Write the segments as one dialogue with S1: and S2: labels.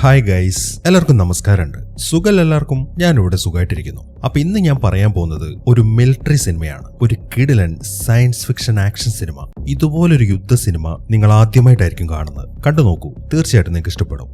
S1: Hi guys എല്ലാവർക്കും നമസ്കാരമുണ്ട്. സുഖം എല്ലാവർക്കും? ഞാനിവിടെ സുഖമായിട്ടിരിക്കുന്നു. അപ്പൊ ഇന്ന് ഞാൻ പറയാൻ പോകുന്നത് ഒരു മിലിറ്ററി സിനിമയാണ് ഒരു കിടിലൻ സയൻസ് ഫിക്ഷൻ ആക്ഷൻ സിനിമ ഇതുപോലൊരു യുദ്ധ സിനിമ നിങ്ങൾ ആദ്യമായിട്ടായിരിക്കും കാണുന്നത്. കണ്ടു നോക്കൂ തീർച്ചയായിട്ടും നിങ്ങൾക്ക് ഇഷ്ടപ്പെടും.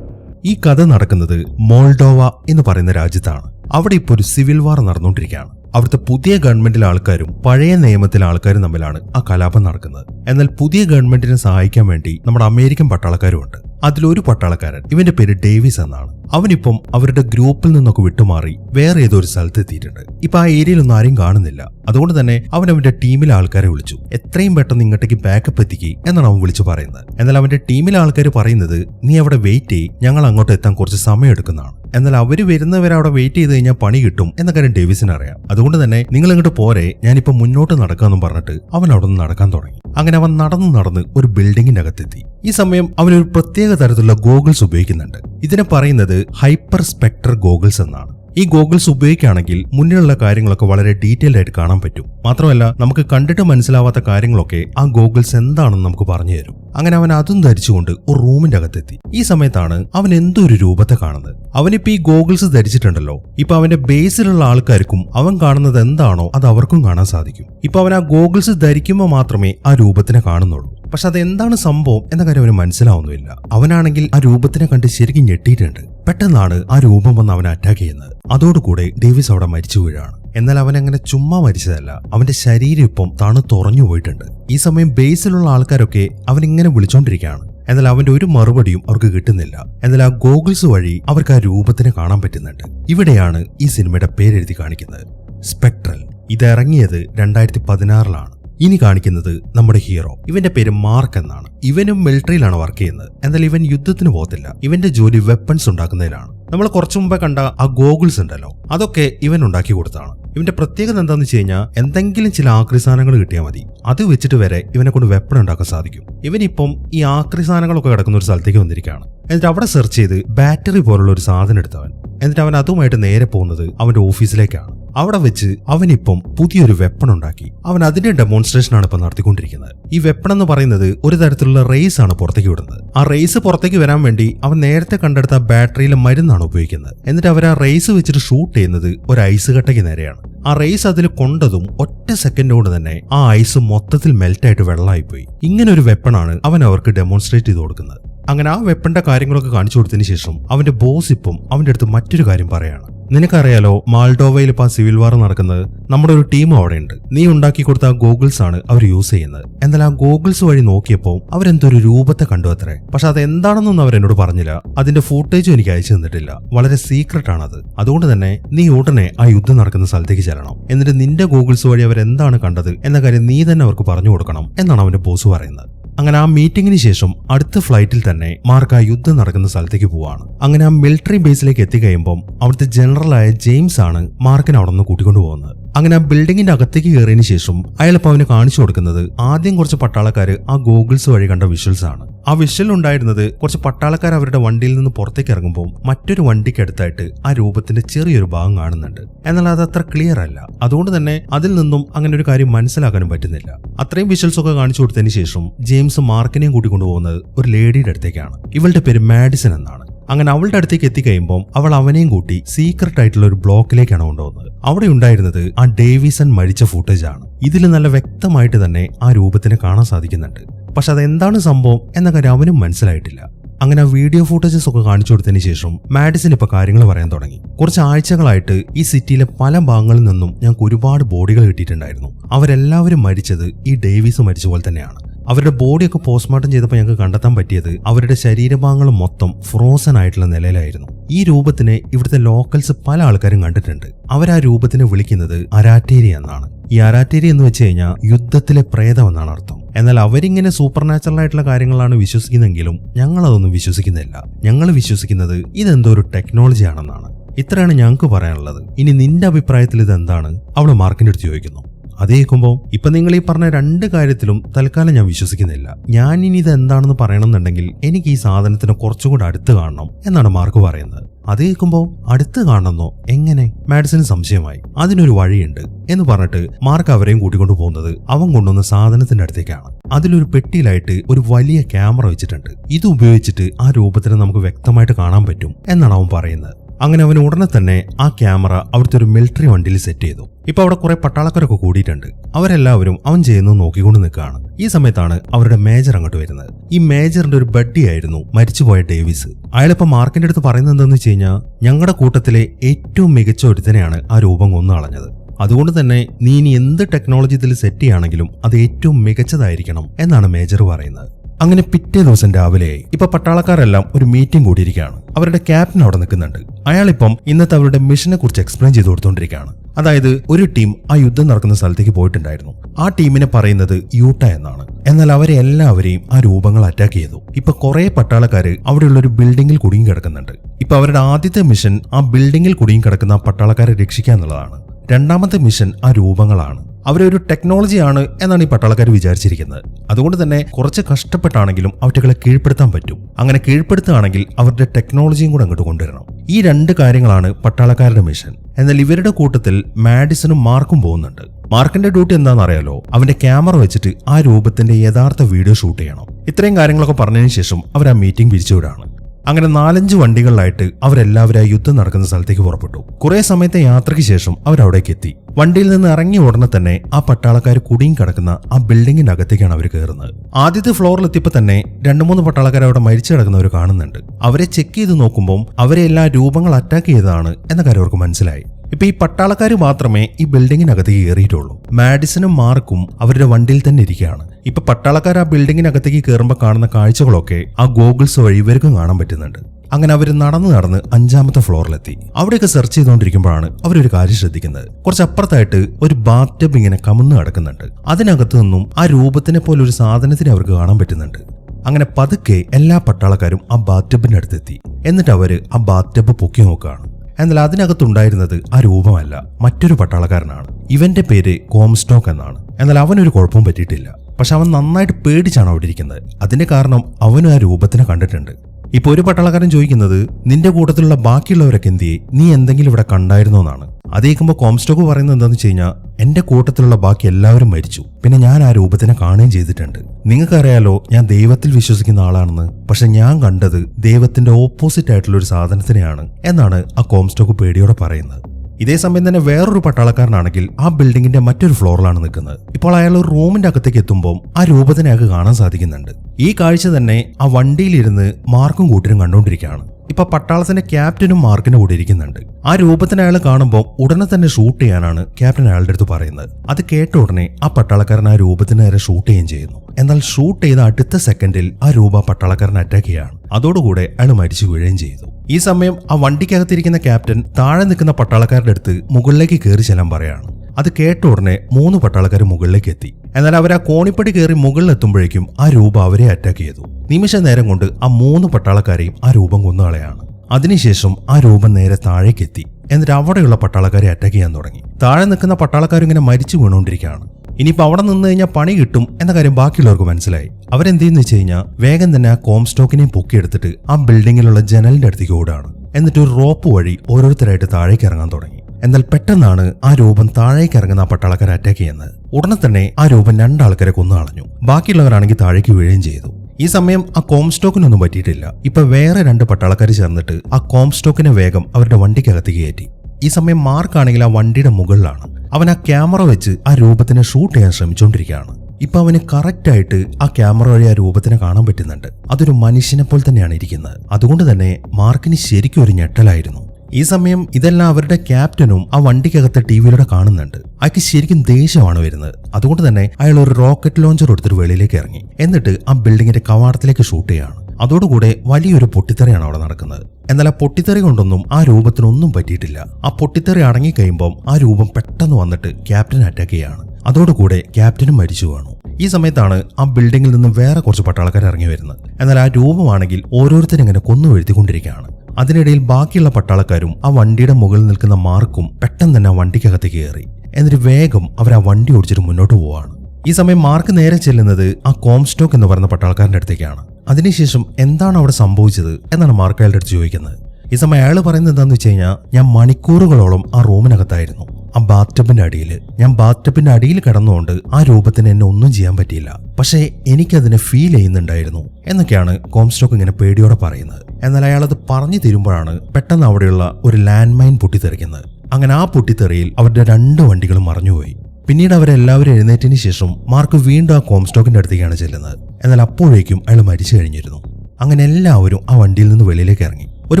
S1: ഈ കഥ നടക്കുന്നത് മോൾഡോവ എന്ന് പറയുന്ന രാജ്യത്താണ്. അവിടെ ഇപ്പോൾ ഒരു സിവിൽ വാർ നടന്നുകൊണ്ടിരിക്കുകയാണ്. അവിടുത്തെ പുതിയ ഗവൺമെന്റിലെ ആൾക്കാരും പഴയ നിയമത്തിലെ ആൾക്കാരും തമ്മിലാണ് ആ കലാപം നടക്കുന്നത്. എന്നാൽ പുതിയ ഗവൺമെന്റിനെ സഹായിക്കാൻ വേണ്ടി നമ്മുടെ അമേരിക്കൻ പട്ടാളക്കാരും ഉണ്ട്. അതിലൊരു പട്ടാളക്കാരൻ. ഇവന്റെ പേര് ഡേവിസ് എന്നാണ്. അവനിപ്പം അവരുടെ ഗ്രൂപ്പിൽ നിന്നൊക്കെ വിട്ടുമാറി വേറെ ഏതോ ഒരു സ്ഥലത്ത് എത്തിയിട്ടുണ്ട്. ഇപ്പൊ ആ ഏരിയയിലൊന്നും ആരും കാണുന്നില്ല. അതുകൊണ്ട് തന്നെ അവൻ അവന്റെ ടീമിലെ ആൾക്കാരെ വിളിച്ചു. എത്രയും പെട്ടെന്ന് ഇങ്ങോട്ടേക്ക് ബാക്കപ്പ് എത്തിക്കുക എന്നാണ് അവൻ വിളിച്ചു പറയുന്നത്. എന്നാൽ അവന്റെ ടീമിലെ ആൾക്കാർ പറയുന്നത് നീ അവിടെ വെയിറ്റ് ചെയ്യ്. ഞങ്ങൾ അങ്ങോട്ട് എത്താൻ കുറച്ച് സമയം എടുക്കുന്നതാണ്. എന്നാൽ അവർ വരുന്നവരെ അവിടെ വെയിറ്റ് ചെയ്ത് കഴിഞ്ഞാൽ പണി കിട്ടും എന്ന കാര്യം ഡേവിസിന് അറിയാം. അതുകൊണ്ട് തന്നെ നിങ്ങൾ ഇങ്ങോട്ട് പോരെ. ഞാനിപ്പോ മുന്നോട്ട് നടക്കാമെന്നും പറഞ്ഞിട്ട് അവൻ അവിടെ നിന്ന് നടക്കാൻ തുടങ്ങി. അങ്ങനെ അവൻ നടന്നു നടന്ന് ഒരു ബിൽഡിങ്ങിന്റെ അകത്തെത്തി. ഈ സമയം അവനൊരു പ്രത്യേക തരത്തിലുള്ള ഗോഗിൾസ് ഉപയോഗിക്കുന്നുണ്ട്. ഇതിനെ പറയുന്നത് ഹൈപ്പർ സ്പെക്ടർ ഗോഗിൾസ് എന്നാണ്. ഈ ഗോഗിൾസ് ഉപയോഗിക്കുകയാണെങ്കിൽ മുന്നിലുള്ള കാര്യങ്ങളൊക്കെ വളരെ ഡീറ്റെയിൽഡ് ആയിട്ട് കാണാൻ പറ്റും. മാത്രമല്ല നമുക്ക് കണ്ടിട്ട് മനസ്സിലാവാത്ത കാര്യങ്ങളൊക്കെ ആ ഗോഗിൾസ് എന്താണെന്ന് നമുക്ക് പറഞ്ഞു തരും. അങ്ങനെ അവൻ അതും ധരിച്ചുകൊണ്ട് ഒരു റൂമിന്റെ അകത്തെത്തി. ഈ സമയത്താണ് അവൻ എന്തോ ഒരു രൂപത്തെ കാണുന്നത്. അവനിപ്പോ ഈ ഗോഗിൾസ് ധരിച്ചിട്ടുണ്ടല്ലോ. ഇപ്പൊ അവന്റെ ബേസിലുള്ള ആൾക്കാർക്കും അവൻ കാണുന്നത് എന്താണോ അത് അവർക്കും കാണാൻ സാധിക്കും. ഇപ്പൊ അവൻ ആ ഗോഗിൾസ് ധരിക്കുമ്പോൾ മാത്രമേ ആ രൂപത്തിനെ കാണുന്നുള്ളൂ. പക്ഷെ അതെന്താണ് സംഭവം എന്ന കാര്യം അവന് മനസ്സിലാവുന്നില്ല. അവനാണെങ്കിൽ ആ രൂപത്തിനെ കണ്ട് ശരിക്കും ഞെട്ടിയിട്ടുണ്ട്. പെട്ടെന്നാണ് ആ രൂപം വന്ന് അവനെ അറ്റാക്ക് ചെയ്യുന്നത്. അതോടുകൂടെ ഡേവിസ് അവിടെ മരിച്ചു വീഴാണ്. എന്നാൽ അവൻ അങ്ങനെ ചുമ്മാ മരിച്ചതല്ല. അവന്റെ ശരീരം ഇപ്പം തണുത്തുറഞ്ഞു പോയിട്ടുണ്ട്. ഈ സമയം ബേസിലുള്ള ആൾക്കാരൊക്കെ അവൻ ഇങ്ങനെ വിളിച്ചോണ്ടിരിക്കുകയാണ്. എന്നാൽ അവന്റെ ഒരു മറുപടിയും അവർക്ക് കിട്ടുന്നില്ല. എന്നാൽ ആ ഗോഗിൾസ് വഴി അവർക്ക് ആ രൂപത്തിനെ കാണാൻ പറ്റുന്നുണ്ട്. ഇവിടെയാണ് ഈ സിനിമയുടെ പേരെഴുതി കാണിക്കുന്നത്. സ്പെക്ട്രൽ. ഇത് ഇറങ്ങിയത് രണ്ടായിരത്തി പതിനാറിലാണ്. ഇനി കാണിക്കുന്നത് നമ്മുടെ ഹീറോ. ഇവന്റെ പേര് മാർക്ക് എന്നാണ്. ഇവനും മിലിറ്ററിയിലാണ് വർക്ക് ചെയ്യുന്നത്. എന്നാൽ ഇവൻ യുദ്ധത്തിന് പോകത്തില്ല. ഇവന്റെ ജോലി വെപ്പൺസ് ഉണ്ടാക്കുന്നതിലാണ്. നമ്മൾ കുറച്ചു മുമ്പേ കണ്ട ആ ഗോഗിൾസ് ഉണ്ടല്ലോ അതൊക്കെ ഇവൻ ഉണ്ടാക്കി കൊടുത്താണ് ഇവന്റെ പ്രത്യേകത എന്താന്ന് വെച്ച് കഴിഞ്ഞാൽ എന്തെങ്കിലും ചില ആക്രി സാധനങ്ങൾ കിട്ടിയാൽ മതി. അത് വെച്ചിട്ട് വരെ ഇവനെ കൊണ്ട് വെപ്പൺ ഉണ്ടാക്കാൻ സാധിക്കും. ഇവനിപ്പം ഈ ആക്രി സാധനങ്ങളൊക്കെ കിടക്കുന്ന ഒരു സ്ഥലത്തേക്ക് വന്നിരിക്കുകയാണ്. എന്നിട്ട് അവിടെ സെർച്ച് ചെയ്ത് ബാറ്ററി പോലുള്ള ഒരു സാധനം എടുത്തവൻ. എന്നിട്ട് അവൻ അതുമായിട്ട് നേരെ പോകുന്നത് അവന്റെ ഓഫീസിലേക്കാണ്. അവിടെ വെച്ച് അവനിപ്പം പുതിയൊരു വെപ്പൺ ഉണ്ടാക്കി. അവൻ അതിന്റെ ഡെമോൺസ്ട്രേഷൻ ആണ് ഇപ്പൊ നടത്തിക്കൊണ്ടിരിക്കുന്നത്. ഈ വെപ്പൺ എന്ന് പറയുന്നത് ഒരു തരത്തിലുള്ള റേസ് ആണ് പുറത്തേക്ക് വിടുന്നത്. ആ റേസ് പുറത്തേക്ക് വരാൻ വേണ്ടി അവൻ നേരത്തെ കണ്ടെടുത്ത ബാറ്ററിയിലെ മരുന്നാണ് ഉപയോഗിക്കുന്നത്. എന്നിട്ട് അവർ ആ റേസ് വെച്ചിട്ട് ഷൂട്ട് ചെയ്യുന്നത് ഒരു ഐസ് കട്ടയ്ക്ക് നേരെയാണ്. ആ റേസ് അതിൽ കൊണ്ടതും ഒറ്റ സെക്കൻഡ് കൊണ്ട് തന്നെ ആ ഐസ് മൊത്തത്തിൽ മെൽറ്റായിട്ട് വെള്ളമായിപ്പോയി ഇങ്ങനെ ഒരു വെപ്പണാണ് അവൻ അവർക്ക് ഡെമോൺസ്ട്രേറ്റ് ചെയ്ത് കൊടുക്കുന്നത്. അങ്ങനെ ആ വെപ്പന്റെ കാര്യങ്ങളൊക്കെ കാണിച്ചു കൊടുത്തതിന് ശേഷം അവന്റെ ബോസ് ഇപ്പം അവന്റെ അടുത്ത് മറ്റൊരു കാര്യം പറയാണ്. നിനക്കറിയാലോ മാൾഡോവയിൽ ഇപ്പൊ ആ സിവിൽ വാർ നടക്കുന്നത്. നമ്മുടെ ഒരു ടീം അവിടെ ഉണ്ട് നീ ഉണ്ടാക്കി കൊടുത്ത ഗൂഗിൾസ് ആണ് അവർ യൂസ് ചെയ്യുന്നത്. എന്നാൽ ആ ഗോഗിൾസ് വഴി നോക്കിയപ്പോൾ അവരെന്തോ ഒരു രൂപത്തെ കണ്ടു അത്രേ. പക്ഷെ അത് എന്താണെന്നൊന്നും അവർ എന്നോട് പറഞ്ഞില്ല. അതിന്റെ ഫുട്ടേജും എനിക്ക് അയച്ചു തന്നിട്ടില്ല. വളരെ സീക്രട്ട് ആണത്. അതുകൊണ്ട് തന്നെ നീ ഉടനെ ആ യുദ്ധം നടക്കുന്ന സ്ഥലത്തേക്ക് ചെല്ലണം. എന്നിട്ട് നിന്റെ ഗൂഗിൾസ് വഴി അവർ എന്താണ് കണ്ടത് എന്ന കാര്യം നീ തന്നെ അവർക്ക് പറഞ്ഞു കൊടുക്കണം എന്നാണ് അവന്റെ ബോസ് പറയുന്നത്. അങ്ങനെ ആ മീറ്റിംഗിന് ശേഷം അടുത്ത ഫ്ലൈറ്റിൽ തന്നെ മാർക്ക് ആ യുദ്ധം നടക്കുന്ന സ്ഥലത്തേക്ക് പോവാണ്. അങ്ങനെ ആ മിലിറ്ററി ബേസിലേക്ക് എത്തിക്കഴിയുമ്പം അവിടുത്തെ ജനറലായ ജെയിംസ് ആണ് മാർക്കിനെ അവിടെ നിന്ന് കൂട്ടിക്കൊണ്ടുപോകുന്നത് അങ്ങനെ ആ ബിൽഡിങ്ങിന്റെ അകത്തേക്ക് കയറിയതിനു ശേഷം അയാൾ അവന് കാണിച്ചു കൊടുക്കുന്നത് ആദ്യം കുറച്ച് പട്ടാളക്കാർ ആ ഗോഗിൾസ് വഴി കണ്ട വിഷ്വൽസ് ആണ്. ആ വിഷ്വൽ ഉണ്ടായിരുന്നത് കുറച്ച് പട്ടാളക്കാർ അവരുടെ വണ്ടിയിൽ നിന്ന് പുറത്തേക്ക് ഇറങ്ങുമ്പോൾ മറ്റൊരു വണ്ടിക്ക് അടുത്തായിട്ട് ആ രൂപത്തിന്റെ ചെറിയൊരു ഭാഗം കാണുന്നുണ്ട്. എന്നാൽ അത് അത്ര ക്ലിയർ അല്ല. അതുകൊണ്ട് തന്നെ അതിൽ നിന്നും അങ്ങനെ ഒരു കാര്യം മനസ്സിലാക്കാനും പറ്റുന്നില്ല. അത്രയും വിഷ്വൽസ് ഒക്കെ കാണിച്ചു കൊടുത്തതിന് ശേഷം ജെയിംസ് മാർക്കിനെയും കൂട്ടിക്കൊണ്ടുപോകുന്നത് ഒരു ലേഡിയുടെ അടുത്തേക്കാണ്. ഇവളുടെ പേര് മാഡിസൺ എന്നാണ്. അങ്ങനെ അവളുടെ അടുത്തേക്ക് എത്തിക്കഴിയുമ്പോൾ അവൾ അവനെയും കൂട്ടി സീക്രട്ട് ആയിട്ടുള്ള ഒരു ബ്ലോക്കിലേക്കാണ് കൊണ്ടുപോകുന്നത്. അവിടെ ഉണ്ടായിരുന്നത് ആ ഡേവിസൺ മരിച്ച ഫുട്ടേജ് ആണ്. ഇതിൽ നല്ല വ്യക്തമായിട്ട് തന്നെ ആ രൂപത്തിനെ കാണാൻ സാധിക്കുന്നുണ്ട്. പക്ഷെ അതെന്താണ് സംഭവം എന്ന കാര്യം അവനും മനസ്സിലായിട്ടില്ല. അങ്ങനെ ആ വീഡിയോ ഫുട്ടേജസ് ഒക്കെ കാണിച്ചു കൊടുത്തതിന് ശേഷം മാഡിസൺ ഇപ്പൊ കാര്യങ്ങൾ പറയാൻ തുടങ്ങി. കുറച്ച് ആഴ്ചകളായിട്ട് ഈ സിറ്റിയിലെ പല ഭാഗങ്ങളിൽ നിന്നും ഞങ്ങൾക്ക് ഒരുപാട് ബോഡികൾ കിട്ടിയിട്ടുണ്ടായിരുന്നു. അവരെല്ലാവരും മരിച്ചത് ഈ ഡേവിസ് മരിച്ച പോലെ തന്നെയാണ്. അവരുടെ ബോഡിയൊക്കെ പോസ്റ്റ്മോർട്ടം ചെയ്തപ്പോൾ ഞങ്ങൾക്ക് കണ്ടെത്താൻ പറ്റിയത് അവരുടെ ശരീരഭാഗങ്ങൾ മൊത്തം ഫ്രോസൺ ആയിട്ടുള്ള നിലയിലായിരുന്നു. ഈ രൂപത്തിനെ ഇവിടുത്തെ ലോക്കൽസ് പല ആൾക്കാരും കണ്ടിട്ടുണ്ട്. അവർ ആ രൂപത്തിനെ വിളിക്കുന്നത് അരാറ്റേരി എന്നാണ്. ഈ അരാറ്റേരി എന്ന് വെച്ച് കഴിഞ്ഞാൽ യുദ്ധത്തിലെ പ്രേതം എന്നാണ് അർത്ഥം. എന്നാൽ അവരിങ്ങനെ സൂപ്പർ നാച്ചുറൽ ആയിട്ടുള്ള കാര്യങ്ങളാണ് വിശ്വസിക്കുന്നതെങ്കിലും ഞങ്ങൾ അതൊന്നും വിശ്വസിക്കുന്നില്ല. ഞങ്ങൾ വിശ്വസിക്കുന്നത് ഇതെന്തോ ഒരു ടെക്നോളജി ആണെന്നാണ്. ഇത്രയാണ് ഞങ്ങൾക്ക് പറയാനുള്ളത്. ഇനി നിന്റെ അഭിപ്രായത്തിൽ ഇതെന്താണ്? അവൾ മാർക്കിന്റെ അടുത്ത് ചോദിക്കുന്നു. അത് കേൾക്കുമ്പോൾ ഇപ്പൊ നിങ്ങൾ ഈ പറഞ്ഞ രണ്ട് കാര്യത്തിലും തൽക്കാലം ഞാൻ വിശ്വസിക്കുന്നില്ല. ഞാൻ ഇനി ഇത് എന്താണെന്ന് പറയണമെന്നുണ്ടെങ്കിൽ എനിക്ക് ഈ സാധനത്തിന് കുറച്ചുകൂടെ അടുത്ത് കാണണം എന്നാണ് മാർക്ക് പറയുന്നത്. അത് കേൾക്കുമ്പോൾ അടുത്ത് കാണുന്നോ? എങ്ങനെ? മാഡിസന് സംശയമായി. അതിനൊരു വഴിയുണ്ട് എന്ന് പറഞ്ഞിട്ട് മാർക്ക് അവരെയും കൂട്ടിക്കൊണ്ടു പോകുന്നത് അവൻ കൊണ്ടുവന്ന സാധനത്തിന്റെ അടുത്തേക്കാണ്. അതിലൊരു പെട്ടിയിലായിട്ട് ഒരു വലിയ ക്യാമറ വെച്ചിട്ടുണ്ട്. ഇത് ഉപയോഗിച്ചിട്ട് ആ രൂപത്തിന് നമുക്ക് വ്യക്തമായിട്ട് കാണാൻ പറ്റും എന്നാണ് അവൻ പറയുന്നത്. അങ്ങനെ അവൻ ഉടനെ തന്നെ ആ ക്യാമറ അവിടുത്തെ ഒരു മിലിറ്ററി വണ്ടിയിൽ സെറ്റ് ചെയ്തു. ഇപ്പൊ അവിടെ കുറെ പട്ടാളക്കാരൊക്കെ കൂടിയിട്ടുണ്ട്. അവരെല്ലാവരും അവൻ ചെയ്യുന്നത് നോക്കിക്കൊണ്ട് നിൽക്കുകയാണ്. ഈ സമയത്താണ് അവരുടെ മേജർ അങ്ങോട്ട് വരുന്നത്. ഈ മേജറിന്റെ ഒരു ബഡ്ഡി ആയിരുന്നു മരിച്ചുപോയ ഡേവിസ്. അയാളിപ്പോ മാർക്കിന്റെ അടുത്ത് പറയുന്നത് എന്താണെന്ന് വെച്ച് കഴിഞ്ഞാൽ ഞങ്ങളുടെ കൂട്ടത്തിലെ ഏറ്റവും മികച്ച ഒരുത്തനെയാണ് ആ രൂപം കൊന്നു കളഞ്ഞത്. അതുകൊണ്ട് തന്നെ നീ ഇനി എന്ത് ടെക്നോളജി ഇതിൽ സെറ്റ് ചെയ്യുകയാണെങ്കിലും അത് ഏറ്റവും മികച്ചതായിരിക്കണം എന്നാണ് മേജർ പറയുന്നത്. അങ്ങനെ പിറ്റേ ദിവസം രാവിലെ ഇപ്പൊ പട്ടാളക്കാരെല്ലാം ഒരു മീറ്റിംഗ് കൂടിയിരിക്കുകയാണ്. അവരുടെ ക്യാപ്റ്റൻ അവിടെ നിൽക്കുന്നുണ്ട്. അയാളിപ്പം ഇന്നത്തെ അവരുടെ മിഷനെ കുറിച്ച് എക്സ്പ്ലെയിൻ ചെയ്ത് കൊടുത്തോണ്ടിരിക്കുകയാണ്. അതായത് ഒരു ടീം ആ യുദ്ധം നടക്കുന്ന സ്ഥലത്തേക്ക് പോയിട്ടുണ്ടായിരുന്നു. ആ ടീമിനെ പറയുന്നത് യൂട്ട എന്നാണ്. എന്നാൽ അവരെ എല്ലാവരെയും ആ രൂപങ്ങൾ അറ്റാക്ക് ചെയ്തു. ഇപ്പൊ കുറെ പട്ടാളക്കാര് അവിടെയുള്ള ഒരു ബിൽഡിംഗിൽ കുടുങ്ങി കിടക്കുന്നുണ്ട്. ഇപ്പൊ അവരുടെ ആദ്യത്തെ മിഷൻ ആ ബിൽഡിംഗിൽ കുടുങ്ങി കിടക്കുന്ന പട്ടാളക്കാരെ രക്ഷിക്കുക എന്നുള്ളതാണ്. രണ്ടാമത്തെ മിഷൻ ആ രൂപങ്ങളാണ്. അവരൊരു ടെക്നോളജിയാണ് എന്നാണ് ഈ പട്ടാളക്കാർ വിചാരിച്ചിരിക്കുന്നത്. അതുകൊണ്ട് തന്നെ കുറച്ച് കഷ്ടപ്പെട്ടാണെങ്കിലും അവറ്റകളെ കീഴ്പ്പെടുത്താൻ പറ്റും. അങ്ങനെ കീഴ്പ്പെടുത്തുകയാണെങ്കിൽ അവരുടെ ടെക്നോളജിയും കൂടെ അങ്ങോട്ട് കൊണ്ടുവരണം. ഈ രണ്ട് കാര്യങ്ങളാണ് പട്ടാളക്കാരുടെ മിഷൻ. എന്നാൽ ഇവരുടെ കൂട്ടത്തിൽ മാഡിസനും മാർക്കും പോകുന്നുണ്ട്. മാർക്കിന്റെ ഡ്യൂട്ടി എന്താണെന്ന് അറിയാലോ അവന്റെ ക്യാമറ വെച്ചിട്ട് ആ രൂപത്തിന്റെ യഥാർത്ഥ വീഡിയോ ഷൂട്ട് ചെയ്യണം. ഇത്രയും കാര്യങ്ങളൊക്കെ പറഞ്ഞതിന് ശേഷം അവർ ആ മീറ്റിംഗ് പിരിച്ചുവിടാണ് അങ്ങനെ നാലഞ്ച് വണ്ടികളിലായിട്ട് അവരെല്ലാവരായി യുദ്ധം നടക്കുന്ന സ്ഥലത്തേക്ക് പുറപ്പെട്ടു. കുറെ സമയത്തെ യാത്രയ്ക്ക് ശേഷം അവരവിടേക്ക് എത്തി. വണ്ടിയിൽ നിന്ന് ഇറങ്ങിയ ഉടനെ തന്നെ ആ പട്ടാളക്കാർ കുടിയും കിടക്കുന്ന ആ ബിൽഡിങ്ങിന്റെ അകത്തേക്കാണ് അവർ കയറുന്നത് ആദ്യത്തെ ഫ്ലോറിൽ എത്തിയപ്പോൾ തന്നെ രണ്ടു മൂന്ന് പട്ടാളക്കാർ അവിടെ മരിച്ചു കിടക്കുന്നവർ കാണുന്നുണ്ട്. അവരെ ചെക്ക് ചെയ്ത് നോക്കുമ്പോൾ അവരെ എല്ലാ രൂപങ്ങൾ അറ്റാക്ക് ചെയ്തതാണ് എന്ന കാര്യം അവർക്ക് മനസ്സിലായി. ഇപ്പൊ ഈ പട്ടാളക്കാർ മാത്രമേ ഈ ബിൽഡിങ്ങിനകത്തേക്ക് കയറിയിട്ടുള്ളൂ. മാഡിസനും മാർക്കും അവരുടെ വണ്ടിയിൽ തന്നെ ഇരിക്കുകയാണ്. ഇപ്പൊ പട്ടാളക്കാർ ആ ബിൽഡിങ്ങിനകത്തേക്ക് കയറുമ്പോൾ കാണുന്ന കാഴ്ചകളൊക്കെ ആ ഗോഗിൾസ് വഴി ഇവർക്കും കാണാൻ പറ്റുന്നുണ്ട്. അങ്ങനെ അവർ നടന്ന് നടന്ന് അഞ്ചാമത്തെ ഫ്ലോറിലെത്തി. അവിടെയൊക്കെ സെർച്ച് ചെയ്തുകൊണ്ടിരിക്കുമ്പോഴാണ് അവരൊരു കാര്യം ശ്രദ്ധിക്കുന്നത്. കുറച്ച് അപ്പുറത്തായിട്ട് ഒരു ബാത്ത് ഇങ്ങനെ കമന്ന് കിടക്കുന്നുണ്ട് അതിനകത്തു നിന്നും ആ രൂപത്തിനെ പോലെ ഒരു സാധനത്തിനെ അവർക്ക് കാണാൻ പറ്റുന്നുണ്ട്. അങ്ങനെ പതുക്കെ എല്ലാ പട്ടാളക്കാരും ആ ബാത്ത് അടുത്തെത്തി. എന്നിട്ട് അവർ ആ ബാത്ത് പൊക്കി നോക്കുകയാണ്. എന്നാൽ അതിനകത്തുണ്ടായിരുന്നത് ആ രൂപമല്ല മറ്റൊരു പട്ടാളക്കാരനാണ്. ഇവന്റെ പേര് കോംസ്റ്റോക്ക് എന്നാണ്. എന്നാൽ അവനൊരു കുഴപ്പവും പറ്റിയിട്ടില്ല. പക്ഷെ അവൻ നന്നായിട്ട് പേടിച്ചാണ് അവിടെ ഇരിക്കുന്നത്. അതിന്റെ കാരണം അവനും ആ രൂപത്തിനെ കണ്ടിട്ടുണ്ട്. ഇപ്പൊ ഒരു പട്ടാളക്കാരൻ ചോദിക്കുന്നത് നിന്റെ കൂട്ടത്തിലുള്ള ബാക്കിയുള്ളവരൊക്കെ എന്തിയെ? നീ എന്തെങ്കിലും ഇവിടെ കണ്ടായിരുന്നോ? എന്നാണ്. അത് കേൾക്കുമ്പോൾ കോംസ്റ്റോക്ക് പറയുന്നത് എന്താണെന്ന് വെച്ച് കഴിഞ്ഞാൽ എന്റെ കൂട്ടത്തിലുള്ള ബാക്കി എല്ലാവരും മരിച്ചു. പിന്നെ ഞാൻ ആ രൂപത്തിനെ കാണുകയും ചെയ്തിട്ടുണ്ട്. നിങ്ങൾക്കറിയാലോ ഞാൻ ദൈവത്തിൽ വിശ്വസിക്കുന്ന ആളാണെന്ന്. പക്ഷെ ഞാൻ കണ്ടത് ദൈവത്തിന്റെ ഓപ്പോസിറ്റ് ആയിട്ടുള്ള ഒരു സാധനത്തിനെയാണ് എന്നാണ് ആ കോംസ്റ്റോക്ക് പേടിയോടെ പറയുന്നത്. ഇതേ സമയം തന്നെ വേറൊരു പട്ടാളക്കാരനാണെങ്കിൽ ആ ബിൽഡിങ്ങിന്റെ മറ്റൊരു ഫ്ലോറിലാണ് നിൽക്കുന്നത്. ഇപ്പോൾ അയാൾ ഒരു റൂമിന്റെ അകത്തേക്ക് എത്തുമ്പോൾ ആ രൂപത്തിനെ അയാൾക്ക് കാണാൻ സാധിക്കുന്നുണ്ട്. ഈ കാഴ്ച തന്നെ ആ വണ്ടിയിലിരുന്ന് മാർക്കും കൂട്ടരും കണ്ടുകൊണ്ടിരിക്കുകയാണ്. ഇപ്പൊ പട്ടാളത്തിന്റെ ക്യാപ്റ്റനും മാർക്കിന്റെ കൂടെ ഇരിക്കുന്നുണ്ട്. ആ രൂപത്തിന് അയാൾ കാണുമ്പോൾ ഉടനെ തന്നെ ഷൂട്ട് ചെയ്യാനാണ് ക്യാപ്റ്റൻ അയാളുടെ അടുത്ത് പറയുന്നത്. അത് കേട്ട ഉടനെ ആ പട്ടാളക്കാരൻ ആ രൂപത്തിന് നേരെ ഷൂട്ട് ചെയ്യുകയും ചെയ്യുന്നു. എന്നാൽ ഷൂട്ട് ചെയ്ത അടുത്ത സെക്കൻഡിൽ ആ രൂപ പട്ടാളക്കാരൻ അറ്റാക്ക് ചെയ്യാണ് അതോടുകൂടെ അയാൾ മരിച്ചു വീഴുകയും ചെയ്തു. ഈ സമയം ആ വണ്ടിക്കകത്തിരിക്കുന്ന ക്യാപ്റ്റൻ താഴെ നിൽക്കുന്ന പട്ടാളക്കാരുടെ അടുത്ത് മുകളിലേക്ക് കയറി ചെല്ലാൻ പറയാണ്. അത് കേട്ട ഉടനെ മൂന്ന് പട്ടാളക്കാർ മുകളിലേക്ക് എത്തി. എന്നാൽ അവർ ആ കോണിപ്പടി കയറി മുകളിലെത്തുമ്പോഴേക്കും ആ രൂപ അവരെ അറ്റാക്ക് ചെയ്തു. നിമിഷ നേരം കൊണ്ട് ആ മൂന്ന് പട്ടാളക്കാരെയും ആ രൂപം കൊന്നുകളയാണ് അതിനുശേഷം ആ രൂപം നേരെ താഴേക്കെത്തി. എന്നിട്ട് അവിടെയുള്ള പട്ടാളക്കാരെ അറ്റാക്ക് ചെയ്യാൻ തുടങ്ങി. താഴെ നിൽക്കുന്ന പട്ടാളക്കാരും ഇങ്ങനെ മരിച്ചു വീണുകൊണ്ടിരിക്കുകയാണ്. ഇനിയിപ്പോൾ അവിടെ നിന്ന് കഴിഞ്ഞാൽ പണി കിട്ടും എന്ന കാര്യം ബാക്കിയുള്ളവർക്ക് മനസ്സിലായി. അവരെന്തെന്ന് വെച്ച് കഴിഞ്ഞാൽ വേഗം തന്നെ ആ കോം സ്റ്റോക്കിനെയും പൊക്കിയെടുത്തിട്ട് ആ ബിൽഡിങ്ങിലുള്ള ജനലിന്റെ അടുത്തേക്ക് ഓടാണ് എന്നിട്ട് ഒരു റോപ്പ് വഴി ഓരോരുത്തരായിട്ട് താഴേക്ക് ഇറങ്ങാൻ തുടങ്ങി. എന്നാൽ പെട്ടെന്നാണ് ആ രൂപം താഴേക്ക് ഇറങ്ങുന്ന ആ പട്ടാളക്കാരെ അറ്റാക്ക് ചെയ്യുന്നത്. ഉടനെ തന്നെ ആ രൂപം രണ്ടാൾക്കാരെ കൊന്നു കളഞ്ഞു ബാക്കിയുള്ളവരാണെങ്കിൽ താഴേക്ക് വീഴുകയും ചെയ്തു. ഈ സമയം ആ കോംസ്റ്റോക്കിനൊന്നും പറ്റിയിട്ടില്ല. ഇപ്പൊ വേറെ രണ്ട് പട്ടാളക്കാർ ചേർന്നിട്ട് ആ കോംസ്റ്റോക്കിനെ വേഗം അവരുടെ വണ്ടിക്കകത്തേക്ക് കയറ്റി. ഈ സമയം മാർക്കാണെങ്കിൽ ആ വണ്ടിയുടെ മുകളിലാണ്. അവൻ ആ ക്യാമറ വെച്ച് ആ രൂപത്തിനെ ഷൂട്ട് ചെയ്യാൻ ശ്രമിച്ചുകൊണ്ടിരിക്കുകയാണ്. ഇപ്പൊ അവന് കറക്റ്റ് ആയിട്ട് ആ ക്യാമറ വഴി ആ രൂപത്തിനെ കാണാൻ പറ്റുന്നുണ്ട്. അതൊരു മനുഷ്യനെ പോലെ തന്നെയാണ് ഇരിക്കുന്നത്. അതുകൊണ്ട് തന്നെ മാർക്കിന് ശരിക്കും ഒരു ഞെട്ടലായിരുന്നു. ഈ സമയം ഇതെല്ലാം അവരുടെ ക്യാപ്റ്റനും ആ വണ്ടിക്കകത്തെ ടി വിയിലൂടെ കാണുന്നുണ്ട്. അയാൾക്ക് ശരിക്കും ദേഷ്യമാണ് വരുന്നത്. അതുകൊണ്ട് തന്നെ അയാൾ ഒരു റോക്കറ്റ് ലോഞ്ചർ എടുത്തിട്ട് വെളിയിലേക്ക് ഇറങ്ങി. എന്നിട്ട് ആ ബിൽഡിങ്ങിന്റെ കവാടത്തിലേക്ക് ഷൂട്ട് ചെയ്യാണ് അതോടുകൂടെ വലിയൊരു പൊട്ടിത്തെറിയാണ് അവിടെ നടക്കുന്നത്. എന്നാൽ ആ പൊട്ടിത്തെറി കൊണ്ടൊന്നും ആ രൂപത്തിനൊന്നും പറ്റിയിട്ടില്ല. ആ പൊട്ടിത്തെറി അടങ്ങിക്കഴിയുമ്പോൾ ആ രൂപം പെട്ടെന്ന് വന്നിട്ട് ക്യാപ്റ്റൻ അറ്റാക്ക് ചെയ്യാണ്. അതോടുകൂടെ ക്യാപ്റ്റനും മരിച്ചു കാണും ഈ സമയത്താണ് ആ ബിൽഡിങ്ങിൽ നിന്നും വേറെ കുറച്ച് പട്ടാളക്കാർ ഇറങ്ങി വരുന്നത്. എന്നാൽ ആ രൂപമാണെങ്കിൽ ഓരോരുത്തരും ഇങ്ങനെ കൊന്നു വീഴ്ത്തിക്കൊണ്ടിരിക്കുകയാണ്. അതിനിടയിൽ ബാക്കിയുള്ള പട്ടാളക്കാരും ആ വണ്ടിയുടെ മുകളിൽ നിൽക്കുന്ന മാർക്കും പെട്ടെന്ന് തന്നെ ആ വണ്ടിക്കകത്തേക്ക് കയറി. എന്നിട്ട് വേഗം അവർ ആ വണ്ടി ഓടിച്ചിട്ട് മുന്നോട്ട് പോവാണ്. ഈ സമയം മാർക്ക് നേരെ ചെല്ലുന്നത് ആ കോംസ്റ്റോക്ക് എന്ന് പറയുന്ന പട്ടാൾക്കാരന്റെ അടുത്തേക്കാണ്. അതിനുശേഷം എന്താണ് അവിടെ സംഭവിച്ചത് എന്നാണ് മാർക്ക് അയാളുടെ അടുത്ത് ചോദിക്കുന്നത്. ഈ സമയം അയാൾ പറയുന്നത് എന്താന്ന് വെച്ച് കഴിഞ്ഞാൽ ഞാൻ മണിക്കൂറുകളോളം ആ റൂമിനകത്തായിരുന്നു. ആ ബാത്ടബിന്റെ അടിയിൽ. ഞാൻ ബാത്ടബിന്റെ അടിയിൽ കിടന്നുകൊണ്ട് ആ രൂപത്തിന് എന്നെ ഒന്നും ചെയ്യാൻ പറ്റിയില്ല. പക്ഷേ എനിക്കതിനെ ഫീൽ ചെയ്യുന്നുണ്ടായിരുന്നു എന്നൊക്കെയാണ് കോംസ്റ്റോക്ക് ഇങ്ങനെ പേടിയോടെ പറയുന്നത്. എന്നാൽ അയാൾ അത് പറഞ്ഞു തരുമ്പോഴാണ് പെട്ടെന്ന് അവിടെയുള്ള ഒരു ലാൻഡ് മൈൻ പൊട്ടിത്തെറിക്കുന്നത്. അങ്ങനെ ആ പൊട്ടിത്തെറിയിൽ അവരുടെ രണ്ട് വണ്ടികളും മറഞ്ഞുപോയി. പിന്നീട് അവരെല്ലാവരും എഴുന്നേറ്റതിന് ശേഷം മാർക്ക് വീണ്ടും ആ കോംസ്റ്റോക്കിന്റെ അടുത്തേക്കാണ് ചെല്ലുന്നത്. എന്നാൽ അപ്പോഴേക്കും അയാൾ മരിച്ചു കഴിഞ്ഞിരുന്നു. അങ്ങനെ എല്ലാവരും ആ വണ്ടിയിൽ നിന്ന് വെളിയിലേക്ക് ഇറങ്ങി. ഒരു